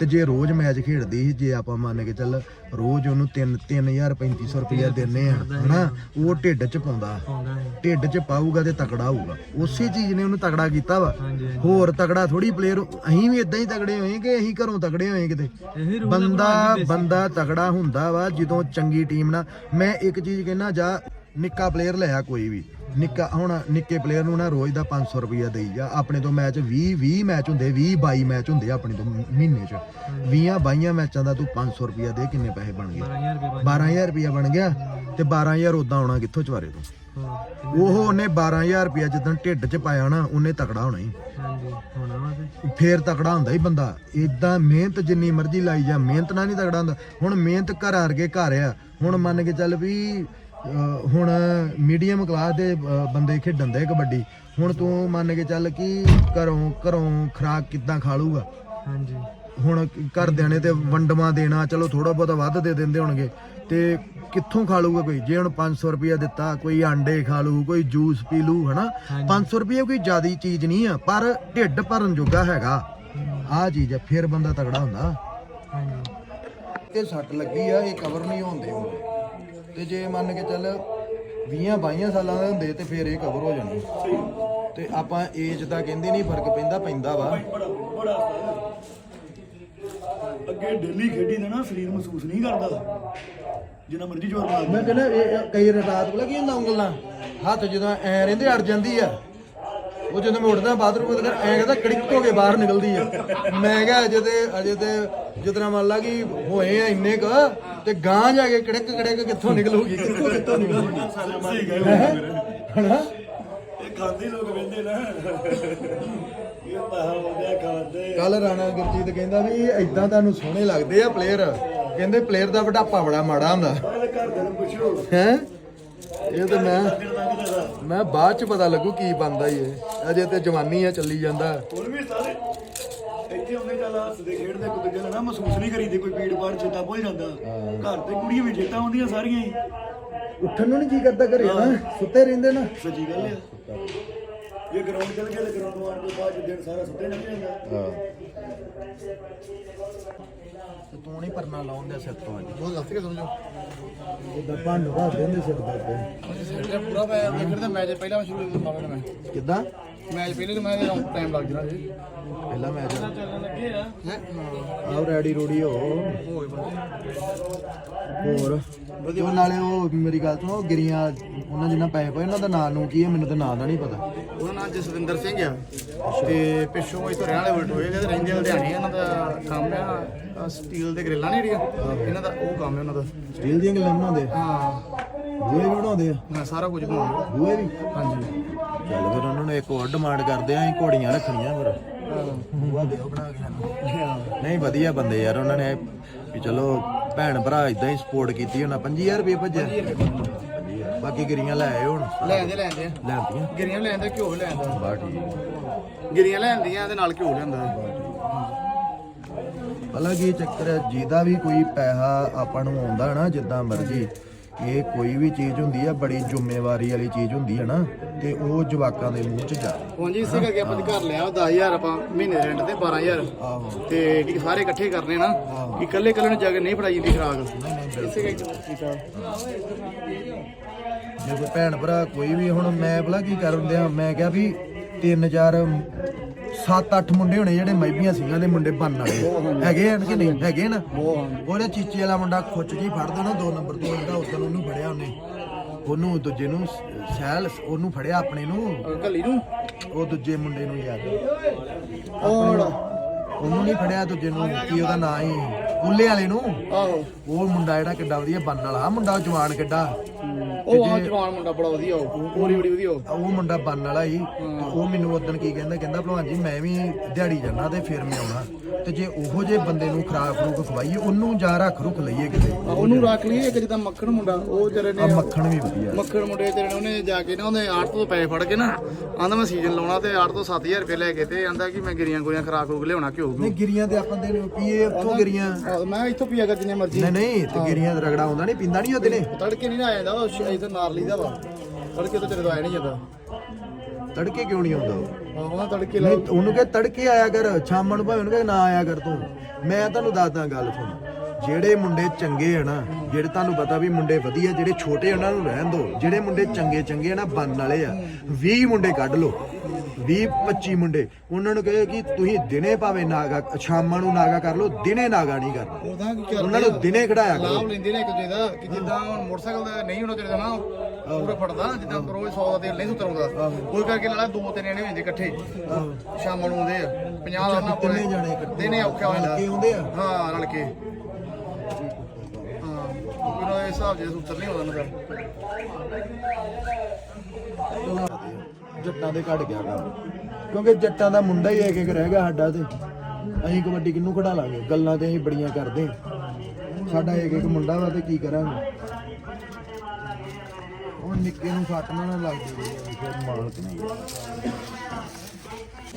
ਤੇ ਜੇ ਰੋਜ਼ ਮੈਚ ਖੇਡਦੀ ਸੀ ਜੇ ਆਪਾਂ ਮੰਨ ਕੇ ਚੱਲ ਰੋਜ਼ ਉਹਨੂੰ 3 3000 3500 ਰੁਪਇਆ ਦਿੰਨੇ ਆ ਹਨਾ? ਉਹ ਢਿੱਡ 'ਚ ਪਾਉਂਦਾ। ਢਿੱਡ 'ਚ ਪਾਊਗਾ ਤੇ ਤਕੜਾ ਹੋਊਗਾ। ਉਸੇ ਚੀਜ਼ ਨੇ ਉਹਨੂੰ ਤਕੜਾ ਕੀਤਾ ਵਾ। ਹੋਰ ਤਕੜਾ ਥੋੜੀ ਪਲੇਅਰ ਅਸੀਂ ਵੀ ਇਦਾਂ ਹੀ ਤਗੜੇ ਹੋਏ ਕਿ ਅਸੀਂ ਘਰੋਂ ਤਗੜੇ ਹੋਏ ਕਿਤੇ। ਬੰਦਾ ਬੰਦਾ ਤਗੜਾ ਹੁੰਦਾ ਵਾ ਜਦੋਂ ਚੰਗੀ ਟੀਮ ਨਾਲ। ਮੈਂ ਇੱਕ ਚੀਜ਼ ਕਹਿਣਾ ਜਾ ਨਿੱਕਾ ਪਲੇਅਰ ਲਿਆ ਕੋਈ ਵੀ। ਨਿੱਕਾ ਹੁਣ ਨਿੱਕੇ ਪਲੇਅਰ ਨੂੰ ਨਾ ਰੋਜ਼ ਦਾ 500 ਰੁਪਇਆ ਦੇਈ ਜਾ। ਆਪਣੇ ਤੋਂ ਮੈਚ 20 20 ਮੈਚ ਹੁੰਦੇ 20 22 ਮੈਚ ਹੁੰਦੇ ਆਪਣੇ ਤੋਂ ਮਹੀਨੇ 'ਚ। 20 22 ਮੈਚਾਂ ਦਾ ਤੂੰ 500 ਰੁਪਇਆ ਦੇ ਕਿੰਨੇ ਪੈਸੇ ਬਣ ਗਏ? 12000 ਰੁਪਏ 12000 ਰੁਪਇਆ ਬਣ ਗਿਆ ਤੇ 12000 ਉਦਾਂ ਆਉਣਾ ਕਿੱਥੋਂ ਚਵਾਰੇ ਤੋਂ? ਉਹ ਉਹਨੇ 12000 ਰੁਪਇਆ ਜਦੋਂ ਢਿੱਡ 'ਚ ਪਾਇਆ ਨਾ ਉਹਨੇ ਤਕੜਾ ਹੋਣਾ ਹੀ। ਫੇਰ ਤਕੜਾ ਹੁੰਦਾ ਹੀ ਬੰਦਾ। ਇਦਾਂ ਮਿਹਨਤ ਜਿੰਨੀ ਮਰਜ਼ੀ ਲਾਈ ਜਾ ਮਿਹਨਤ ਨਾਲ ਨਹੀਂ ਤਕੜਾ ਹੁੰਦਾ। ਹੁਣ ਮਿਹਨਤ ਘਰ ਵਰਗੇ ਘਰ ਆ। ਹੁਣ ਮੰਨ ਕੇ ਚੱਲ ਵੀ ਹੁਣ ਮੀਡੀਅਮ ਕਲਾਸ ਦੇ ਬੰਦੇ ਖੇਡਣ ਦੇ ਕਬੱਡੀ। ਹੁਣ ਤੂੰ ਮੰਨ ਕੇ ਚੱਲ ਕਿ ਘਰੋਂ ਘਰੋਂ ਖਰਾਕ ਕਿੱਦਾਂ ਖਾ ਲੂਗਾ ਹਾਂਜੀ। ਹੁਣ ਘਰਦਿਆਂ ਨੇ ਤੇ ਵੰਡਵਾ ਦੇਣਾ ਚਲੋ ਥੋੜਾ ਬਹੁਤਾ ਵੱਧ ਦੇ ਦਿੰਦੇ ਹੋਣਗੇ। ਤੇ ਕਿੱਥੋਂ ਖਾ ਲੂਗਾ ਕੋਈ? ਜੇ ਹੁਣ 500 ਰੁਪਇਆ ਦਿੱਤਾ ਕੋਈ ਆਂਡੇ ਖਾ ਲੂ ਕੋਈ ਜੂਸ ਪੀ ਲੂ ਹਨਾ? 500 ਰੁਪਇਆ ਕੋਈ ਜ਼ਿਆਦੀ ਚੀਜ਼ ਨਹੀਂ ਆ ਪਰ ਢਿੱਡ ਭਰਨ ਜੋਗਾ ਹੈਗਾ। ਆਹ ਚੀਜ਼ ਆ ਫਿਰ ਬੰਦਾ ਤਗੜਾ ਹੁੰਦਾ। ਹਾਂਜੀ। ਤੇ ਸੱਟ ਲੱਗੀ ਆ ਇਹ ਕਵਰ ਨਹੀਂ ਹੁੰਦੇ ਹੁੰਦੇ ਤੇ ਜੇ ਮੰਨ ਕੇ ਚੱਲ 20 22 ਸਾਲਾਂ ਦੇ ਹੁੰਦੇ ਤੇ ਫਿਰ ਇਹ ਕਵਰ ਹੋ ਜਾਣੀ। ਤੇ ਆਪਾਂ ਏਜ ਦਾ ਕਹਿੰਦੇ ਨਹੀਂ ਫ਼ਰਕ ਪੈਂਦਾ ਪੈਂਦਾ ਵਾ। ਅੱਗੇ ਡੇਲੀ ਖੇਡੀ ਦਾ ਨਾ ਸਰੀਰ ਮਹਿਸੂਸ ਨਹੀਂ ਕਰਦਾ। ਜਿੰਨਾ ਮਰਜ਼ੀ ਜ਼ੋਰ ਮਾਰ ਮੈਂ ਕਹਿੰਦਾ ਇਹ ਕਈ ਰਾਤ ਕੋਲ ਕੀ ਹੁੰਦਾ ਉਂਗਲਾਂ? ਹੱਥ ਜਦੋਂ ਐ ਰਹਿੰਦੇ ਅੜ ਜਾਂਦੀ ਆ। ਉਹ ਜਦੋਂ ਮੈਂ ਉੱਠਦਾ ਬਾਥਰੂਮ ਤੇ ਐ ਕਹਿੰਦਾ ਕੜਿੱਕ ਹੋ ਕੇ ਬਾਹਰ ਨਿਕਲਦੀ ਆ। ਮੈਂ ਕਿਹਾ ਅਜੇ ਤੇ ਅਜੇ ਤੇ ਜਿਤਨਾ ਮੰਨ ਲਾ ਕਿ ਹੋਏ ਆ ਇੰਨੇ ਕ ਤੇ ਗਾਂ ਜਾ ਕੇ ਕੜਿੱਕ ਕੜਿੱਕ ਕਿੱਥੋਂ ਨਿਕਲੂਗੀ? ਕਿੱਥੋਂ ਕਿੱਥੋਂ ਨਿਕਲੂਗੀ? ਸਹੀ ਗੱਲ ਹਨਾ ਇਹ ਖਾਂਦੇ ਲੋਕ ਕਹਿੰਦੇ ਨਾ। ਇਹ ਪਾਹਾ ਹੋ ਗਿਆ ਖਾਂਦੇ। ਕੱਲ ਰਾਣਾ ਗੁਰਜੀਤ ਕਹਿੰਦਾ ਵੀ ਐਦਾਂ ਤੁਹਾਨੂੰ ਸੋਹਣੇ ਲੱਗਦੇ ਆ ਪਲੇਅਰ ਕਹਿੰਦੇ ਪਲੇਅਰ ਦਾ ਵਡਾਪਾ ਬੜਾ ਮਾੜਾ ਹੁੰਦਾ। ਘਰ ਦੇ ਨੂੰ ਪੁੱਛੋ। ਹੈ? ਇਹ ਤੇ ਮੈਂ ਮੈਂ ਬਾਅਦ ਚ ਪਤਾ ਲੱਗੂ ਕੀ ਬਣਦਾ ਈ ਇਹ। ਅਜੇ ਤੇ ਜਵਾਨੀ ਆ ਚੱਲੀ ਜਾਂਦਾ। ਹੁਣ ਵੀ ਸਾਰੇ ਇੱਥੇ ਹੁੰਦੇ ਚੱਲ ਹੱਸਦੇ ਖੇਡਦੇ ਇੱਕ ਦੂਜੇ ਨਾਲ ਨਾ ਮਹਿਸੂਸ ਨਹੀਂ ਕਰੀਦੀ ਕੋਈ ਪੀੜ ਪਾੜ ਚੇਤਾ ਭੁੱਲ ਜਾਂਦਾ। ਘਰ ਤੇ ਕੁੜੀਆਂ ਵੀ ਚੇਤਾ ਆਉਂਦੀਆਂ ਸਾਰੀਆਂ ਹੀ ਉੱਠਣ ਨੂੰ ਨਹੀਂ ਜੀ ਕਰਦਾ ਘਰੇ ਨਾ ਸੁੱਤੇ ਰਹਿੰਦੇ ਨਾ। ਸੱਚੀ ਗੱਲ ਆ। ਜੇ ਗਰਾਊਂਡ ਚੱਲ ਗਿਆ ਤੇ ਗਰਾਊਂਡ ਆਉਣ ਤੋਂ ਬਾਅਦ ਦਿਨ ਸਾਰਾ ਸੁੱਤੇ ਨਹੀਂ ਜਾਂਦਾ। ਹਾਂ। ਤੇ ਤੂੰ ਨਹੀਂ ਪਰਨਾ ਲਾਉਂਦੇ ਸਿਰ ਤੋਂ ਅੱਜ। ਬਹੁਤ ਲੱਤ ਕੇ ਸਮਝੋ। ਉਹ ਡੱਬਾ ਨੂੰ ਰੱਖ ਦਿੰਦੇ ਸਿਰ ਦੇ ਪੂਰਾ ਪਿਆ ਦੇਖਣ ਦਾ ਮੈਚ ਪਹਿਲਾਂ ਮੈਂ ਸ਼ੁਰੂ ਕਰ ਦੇਣਾ ਮੈਂ। ਕਿੱਦਾਂ? ਮੈਚ ਪਹਿਲੇ ਤਾਂ ਮੈਂ ਟਾਈਮ ਲੱਗ ਜਾਣਾ ਜੀ। ਪਹਿਲਾ ਮੈਚ ਚੱਲਣ ਲੱਗੇ ਆ। ਹੈ? ਆਹ ਰੈਡੀ ਰੋੜੀ ਹੋ। ਹੋਏ ਹੋਰ। ਵਧੀਆ ਨਾਲੇ ਉਹ ਮੇਰੀ ਗੱਲ ਸੁਣੋ ਗਿਰੀਆਂ ਉਹਨਾਂ ਜਿੰਨਾ ਪੈਸੇ ਪਏ ਉਹਨਾਂ ਦਾ ਨਾਂ ਨੂੰ ਕੀ ਹੈ ਮੈਨੂੰ ਤਾਂ ਨਾਂ ਦਾ ਨਹੀਂ ਪਤਾ। ਉਹਦਾ ਨਾਮ ਜਸਵਿੰਦਰ ਸਿੰਘ ਆ। ਤੇ ਪਿੱਛੋਂ ਇੱਥੋਂ ਰਹਿਣ ਵਾਲੇ ਉਲਟ ਹੋਏ ਜਿਹੜੇ ਰਹਿੰਦੇ ਲੁਧਿਆਣੇ ਇਹਨਾਂ ਦਾ ਕੰਮ ਆ ਸਟੀਲ ਦੇ ਗ੍ਰਿਲਾਂ ਨੇ ਜਿਹੜੀਆਂ ਇਹਨਾਂ ਦਾ ਉਹ ਕੰਮ ਹੈ ਉਹਨਾਂ ਦਾ। ਸਟੀਲ ਦੀਆਂ ਗੱਲਾਂ ਬਣਾਉਂਦੇ ਹਾਂ। ਵੀ ਬਣਾਉਂਦੇ ਆ? ਮੈਂ ਸਾਰਾ ਕੁਝ ਬਣਾਉਂਦਾ। ਬੂਹੇ ਵੀ? ਹਾਂਜੀ। ਚੱਲ ਫਿਰ ਉਹਨਾਂ ਨੂੰ ਇੱਕ ਹੋਰ ਡਿਮਾਂਡ ਕਰਦੇ ਆ ਘੋੜੀਆਂ ਰੱਖਣੀਆਂ ਫਿਰ। ਬੂਹਾ ਦਿਓ ਬਣਾ ਕੇ ਸਾਨੂੰ। ਨਹੀਂ ਵਧੀਆ ਬੰਦੇ ਯਾਰ ਉਹਨਾਂ ਨੇ ਵੀ ਚਲੋ ਭੈਣ ਭਰਾ ਇਦਾਂ ਹੀ ਸਪੋਰਟ ਕੀਤੀ ਉਹਨਾਂ 5000 ਰੁਪਏ ਭੱਜਿਆ। 50,000 ਬਾਕੀ ਗਿਰੀਆਂ ਲੈ ਆਏ ਹੁਣ ਲੈ ਆਂਦੇ ਲੈ ਆਂਦੇ। ਲੈਂਦੀਆਂ। ਗਿਰੀਆਂ ਲੈ ਆਂਦੇ ਘਿਓ ਵੀ ਲੈ ਆਂਦਾ ਬਾ ਠੀਕ ਗਿਰੀਆਂ ਲੈ ਆਂਦੀਆਂ ਤੇ ਨਾਲ ਘਿਓ ਲਿਆਂਦਾ। ਭਲਾ ਕੀ ਚੱਕਰ ਹੈ ਜਿਹਦਾ ਵੀ ਕੋਈ ਪੈਸਾ ਆਪਾਂ ਨੂੰ ਆਉਂਦਾ ਨਾ ਜਿੱਦਾਂ ਮਰਜ਼ੀ ਇਹ ਕੋਈ ਵੀ ਚੀਜ਼ ਹੁੰਦੀ ਆ ਬੜੀ ਜ਼ਿੰਮੇਵਾਰੀ ਵਾਲੀ ਚੀਜ਼ ਹੁੰਦੀ ਹੈ ਨਾ ਤੇ ਉਹ ਜਵਾਕਾਂ ਦੇ ਮੂੰਹ 'ਚ ਜਾਵੇ ਹਾਂਜੀ ਇਸੇ ਕਰਕੇ ਆਪਾਂ ਘਰ ਲਿਆ 10000 ਆਪਾਂ ਮਹੀਨੇ ਦੇ ਰੈਂਟ ਤੇ 12000 ਆਹੋ। ਤੇ ਸਾਰੇ ਇਕੱਠੇ ਕਰਨੇ ਨਾ ਕਿ ਇਕੱਲੇ ਇਕੱਲੇ ਨੂੰ ਜਾ ਕੇ ਨਹੀਂ ਫੜਾਈ ਜਾਂਦੀ ਖਰਾਕ। ਇਸੇ ਕਰਕੇ ਕੀਤਾ। ਜੇ ਕੋਈ ਭੈਣ ਭਰਾ ਕੋਈ ਵੀ ਹੁਣ ਮੈਂ ਭਲਾ ਕੀ ਕਰਨ ਦਿਆਂ ਮੈਂ ਕਿਹਾ ਵੀ ਤਿੰਨ ਚਾਰ ਸੱਤ ਅੱਠ ਮੁੰਡੇ ਹੋਣੇ ਜਿਹੜੇ ਮੈਬੀਆਂ ਸਿੰਘਾਂ ਦੇ ਮੁੰਡੇ ਬਣਨ ਵਾਲੇ। ਹੈਗੇ ਹਨ ਕਿ ਨਹੀਂ? ਹੈਗੇ ਨਾ? ਉਹਦੇ ਚੀਚੇ ਵਾਲਾ ਮੁੰਡਾ ਖੁੱਚ ਜੀ ਫੜਦਾ ਨਾ ਦੋ ਨੰਬਰ ਤੋਂ ਜਿਹੜਾ ਉਦੋਂ ਉਹਨੂੰ ਫੜਿਆ ਉਹਨੇ। ਉਹਨੂੰ ਦੂਜੇ ਨੂੰ ਸ- ਸਹਿਲ ਉਹਨੂੰ ਫੜਿਆ ਆਪਣੇ ਨੂੰ। ਕੱਲੀ ਨੂੰ? ਉਹ ਦੂਜੇ ਮੁੰਡੇ ਨੂੰ ਆਪਣੇ- ਉਹਨੂੰ ਨਹੀਂ ਫੜਿਆ ਦੂਜੇ ਨੂੰ ਕੀ ਉਹਦਾ ਨਾਂ ਹੀ ਕੁੱਲੇ ਵਾਲੇ ਨੂੰ? ਆਹੋ। ਉਹ ਮੁੰਡਾ ਜਿਹੜਾ ਕਿੱਡਾ ਵਧੀਆ ਬਣਨ ਵਾਲਾ ਮੁੰਡਾ ਜਵਾਨ ਕਿੱਡਾ। ਉਹ ਆ ਜਵਾਨ ਮੁੰਡਾ ਬੜਾ ਵਧੀਆ ਉਹ ਪੂਰੀ ਬੜੀ ਵਧੀਆ ਉਹ। ਮੁੰਡਾ ਬਣਨ ਵਾਲਾ ਸੀ। ਤੇ ਉਹ ਮੈਨੂੰ ਉਦੋਂ ਕੀ ਕਹਿੰਦਾ ਕਹਿੰਦਾ ਭਲਵਾਨ ਜੀ ਮੈਂ ਵੀ ਦਿਹਾੜੀ ਜਾਣਾ ਤੇ ਫਿਰ ਮੈਂ ਆਉਣਾ। ਤੇ ਜੇ ਉਹੋ ਜੇ ਬੰਦੇ ਨੂੰ ਖਰਾਕ ਖਰੂਕ ਖਵਾਈਏ ਉਹਨੂੰ ਜਾ ਰੱਖ ਰੁਖ ਲਈਏ ਕਿਤੇ। ਉਹਨੂੰ ਰੱਖ ਲਈਏ ਇੱਕ ਜਿੱਦਾਂ ਮੱਖਣ ਮੁੰਡਾ ਉਹ ਆ ਨੇ ਮੱਖਣ ਵੀ ਵਧੀਆ। ਮੱਖਣ ਮੁੰਡੇ ਤੇਰੇ ਨੇ ਉਹਨੇ ਜਾ ਕੇ ਨਾ ਉਹਨੇ ਆੜ ਤੋਂ ਪੈਸੇ ਫੜ ਕੇ ਨਾ ਆਂਦਾ ਮੈਂ ਸੀਜ਼ਨ ਲਾਉਣਾ ਤੇ ਆੜ ਤੋਂ 7000 ਰੁਪਏ ਲੈ ਕੇ ਤੇ ਆਂਦਾ ਕਿ ਮੈਂ ਗਿਰੀਆਂ ਗੋਰੀਆਂ ਖਰਾਕ ਖੂਕ ਲਿਆਉਣਾ ਘਿਓ ਨਹੀਂ ਗਿਰੀਆਂ ਤੇ ਆਪਾਂ ਦੇ ਪੀਏ ਉੱਥੋਂ ਗਿਰੀਆਂ? ਆਹ, ਮੈਂ ਇੱਥੋਂ ਪੀਆ ਕਰ ਜਿੰਨੇ ਮਰਜ਼ੀ। ਨਹੀਂ ਨਹੀਂ ਤੇ ਗਿਰੀਆਂ ਦਾ ਰਗੜਾ ਹੁੰਦਾ ਨਹੀਂ ਪੀਂਦਾ ਨਹੀਂ ਉਹਦੇ ਨੇ। ਤੜਕੇ ਨਹੀਂ ਨਾ ਆ ਜਾਂਦਾ ਉਹ ਇੱਥੇ ਨਾਰ ਲਈਦਾ ਵਾ। ਤੜਕੇ ਤੋਂ ਤੇਰੇ ਤੋਂ ਆਇਆ ਨਹੀਂ ਜਾਂਦਾ। ਤੜਕੇ ਕਿਉਂ ਨਹੀਂ ਆਉਂਦਾ ਉਹ? ਆਹੋ ਨਾ ਤੜਕੇ ਨਹੀਂ ਲਾਓ। ਉਹਨੂੰ ਕਹੇ ਤੜਕੇ ਆਇਆ ਕਰ ਸ਼ਾਮਾਂ ਨੂੰ ਭਾਵੇਂ ਉਹਨੂੰ ਕਹੇ ਨਾ ਆਇਆ ਕਰ ਤੂੰ। ਮੈਂ ਤੁਹਾਨੂੰ ਦੱਸਦਾ ਗੱਲ ਸੁਣ। ਜਿਹੜੇ ਮੁੰਡੇ ਚੰਗੇ ਆ ਨਾ ਜਿਹੜੇ ਤੁਹਾਨੂੰ ਪਤਾ ਵੀ ਮੁੰਡੇ ਵਧੀਆ ਜਿਹੜੇ ਛੋਟੇ ਉਹਨਾਂ ਨੂੰ ਰਹਿਣ ਦਿਓ। ਜਿਹੜੇ ਮੁੰਡੇ ਚੰਗੇ ਚੰਗੇ ਆ ਨਾ ਬਣਨ ਵਾਲੇ ਆ। 20 ਮੁੰਡੇ ਕੱਢ ਲਓ। 20 25 ਮੁੰਡੇ। ਉਹਨਾਂ ਨੂੰ ਕਹੇ ਕਿ ਤੁਸੀਂ ਦਿਨੇ ਭਾਵੇਂ ਨਾਗਾ ਸ਼ਾਮਾਂ ਨੂੰ ਨਾਗਾ ਕਰ ਲਓ ਦਿਨੇ ਨਾਗਾ ਨਹੀਂ ਕਰਨਾ। ਉਹਨਾਂ ਨੂੰ ਦਿਨੇ ਖੜਾਇਆ ਕਰੋ। ਲਾਭ ਲੈਂਦੇ ਨੇ ਇੱਕ ਦੂਜੇ ਦਾ ਕਿ ਜਿੱਦਾਂ ਹੁਣ ਮੋਟਰਸਾਈਕਲ ਦਾ ਨਹੀਂ ਹੋਣਾ ਚਾਹੀਦਾ ਨਾ ਪੂਰਾ ਫੜਦਾ ਜਿੱਦਾਂ ਰੋਜ਼ 100 ਦਾ ਤੇਲ ਨਹੀਂ ਸੁਤਰਾਉਂਦਾ ਕੋਈ ਕਰਕੇ ਲਾਲਾ ਦੋ ਤਿੰਨ ਜਣੇ ਹੋ ਜਾਂਦੇ ਇਕੱਠੇ ਸ਼ਾਮਾਂ ਨੂੰ ਆਉਂਦੇ ਆ। 50 ਦਾ ਨਾ ਤਿੰਨੇ ਜਾਣੇ ਇਕੱਠੇ। ਦਿਨੇ ਔਖਾ ਹੋ ਜਾਂਦਾ ਆਉਂਦੇ ਆ? ਹਾਂ ਰਲ ਕੇ। ਹਾਂ ਉਹਨਾਂ ਦੇ ਹਿਸਾਬ ਜੇ ਸੂਤਰ ਨਹੀਂ ਹੁੰਦਾ ਨਾ ਜੱਟਾਂ ਦੇ ਘਟ ਗਿਆ ਕੰਮ ਕਿਉਂਕਿ ਜੱਟਾਂ ਦਾ ਮੁੰਡਾ ਹੀ ਇੱਕ ਇੱਕ ਰਹਿ ਗਿਆ ਸਾਡਾ ਤੇ। ਅਸੀਂ ਕਬੱਡੀ ਕਿੰਨੂੰ ਖੜਾ ਲਾਂਗੇ? ਗੱਲਾਂ ਤੇ ਅਸੀਂ ਬੜੀਆਂ ਕਰਦੇ ਸਾਡਾ ਇੱਕ ਇੱਕ ਮੁੰਡਾ ਵਾ ਤੇ ਕੀ ਕਰਾਂਗੇ? ਹੁਣ ਨਿੱਕੇ ਨੂੰ ਸੱਟ ਨਾ ਨਾ ਲੱਗ ਜਾਵੇ ਮਾਲਕ ਨਹੀਂ।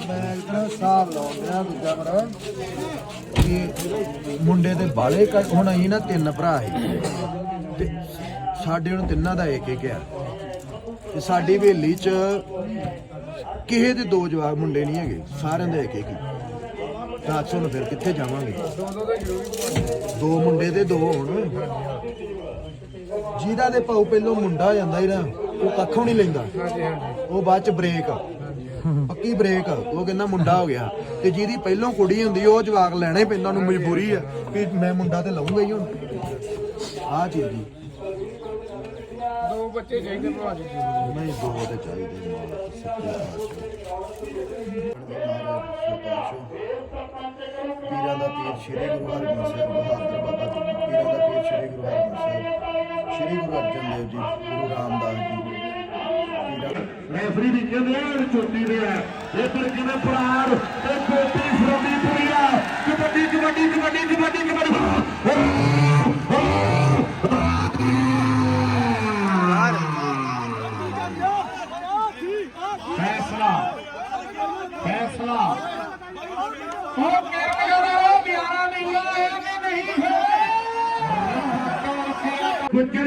ਮੈਂ ਇਤਨਾ ਹਿਸਾਬ ਲਾਉਂਦਿਆ ਦੂਜਾ ਮਰਾ ਕਿ ਮੁੰਡੇ ਦੇ ਬਾਲੇ ਕੱਢ ਹੁਣ ਅਸੀਂ ਨਾ ਤਿੰਨ ਭਰਾ ਸੀ। ਤੇ ਸਾਡੇ ਹੁਣ ਤਿੰਨਾਂ ਦਾ ਇੱਕ ਇੱਕ ਆ। ਤੇ ਸਾਡੀ ਹਵੇਲੀ 'ਚ ਕਿਸੇ ਦੇ ਦੋ ਜਵਾਬ ਮੁੰਡੇ ਨਹੀਂ ਹੈਗੇ, ਸਾਰਿਆਂ ਦੇ ਇੱਕ ਇੱਕ ਹੀ। ਦੱਸ ਹੁਣ ਫਿਰ ਕਿੱਥੇ ਜਾਵਾਂਗੇ? ਦੋ ਮੁੰਡੇ ਤੇ ਦੋ ਹੋਣ। ਜਿਹਦਾ ਦੇ ਪਾਉ ਪਹਿਲੋਂ ਮੁੰਡਾ ਜਾਂਦਾ ਹੀ ਨਾ, ਉਹ ਕੱਖੋਂ ਨਹੀਂ ਲੈਂਦਾ। ਉਹ ਬਾਅਦ ਚ ਬ੍ਰੇਕ ਪੱਕੀ ਬ੍ਰੇਕ ਉਹ ਕਹਿੰਦਾ ਮੁੰਡਾ ਹੋ ਗਿਆ। ਤੇ ਜਿਹਦੀ ਪਹਿਲੋਂ ਕੁੜੀ ਹੁੰਦੀ, ਉਹ ਜਵਾਕ ਲੈਣਾ ਹੀ ਪੈਂਦਾ, ਉਹਨੂੰ ਮਜਬੂਰੀ ਆ ਕਿ ਮੈਂ ਮੁੰਡਾ ਤੇ ਲਊਂਗਾ ਹੀ ਹੁਣ। ਆਹ ਚੀਜ਼ ਦੀ ਦੋ ਬੱਚੇ ਚਾਹੀਦੇ ਭਰਾ ਜੀ। ਨਹੀਂ ਦੋ ਤੇ ਚਾਹੀਦੇ ਮਾਲਕ ਸੱਚੇ ਪਾਤਸ਼ਾਹ ਪੀਰਾਂ ਦਾ ਪੀਰ ਸ਼੍ਰੀ ਗੁਰੂ ਹਰਗੋਬਿੰਦ ਸਾਹਿਬ ਬਹਾਦਰ ਬਾਬਾ ਜੀ ਪੀਰਾਂ ਦਾ ਪੀਰ ਸ਼੍ਰੀ ਗੁਰੂ ਹਰਗੋਬਿੰਦ ਸਾਹਿਬ ਸ਼੍ਰੀ ਗੁਰੂ ਅਰਜਨ ਦੇਵ ਜੀ ਗੁਰੂ ਰਾਮਦਾਸ ਜੀ। ਰੈਫਰੀ ਵੀ ਕਹਿੰਦੇ ਚੋਟੀ ਦੇ ਆ। ਇਹ ਪਰ ਕਿਵੇਂ ਪਰਾਰ ਤੇ ਕੋਟੀ ਫਰੋਦੀ ਪੂਰੀ ਆ। ਕਬੱਡੀ ਕਬੱਡੀ ਕਬੱਡੀ ਕਬੱਡੀ ਕਬੱਡੀ। ਹੋਇਆ ਕਿ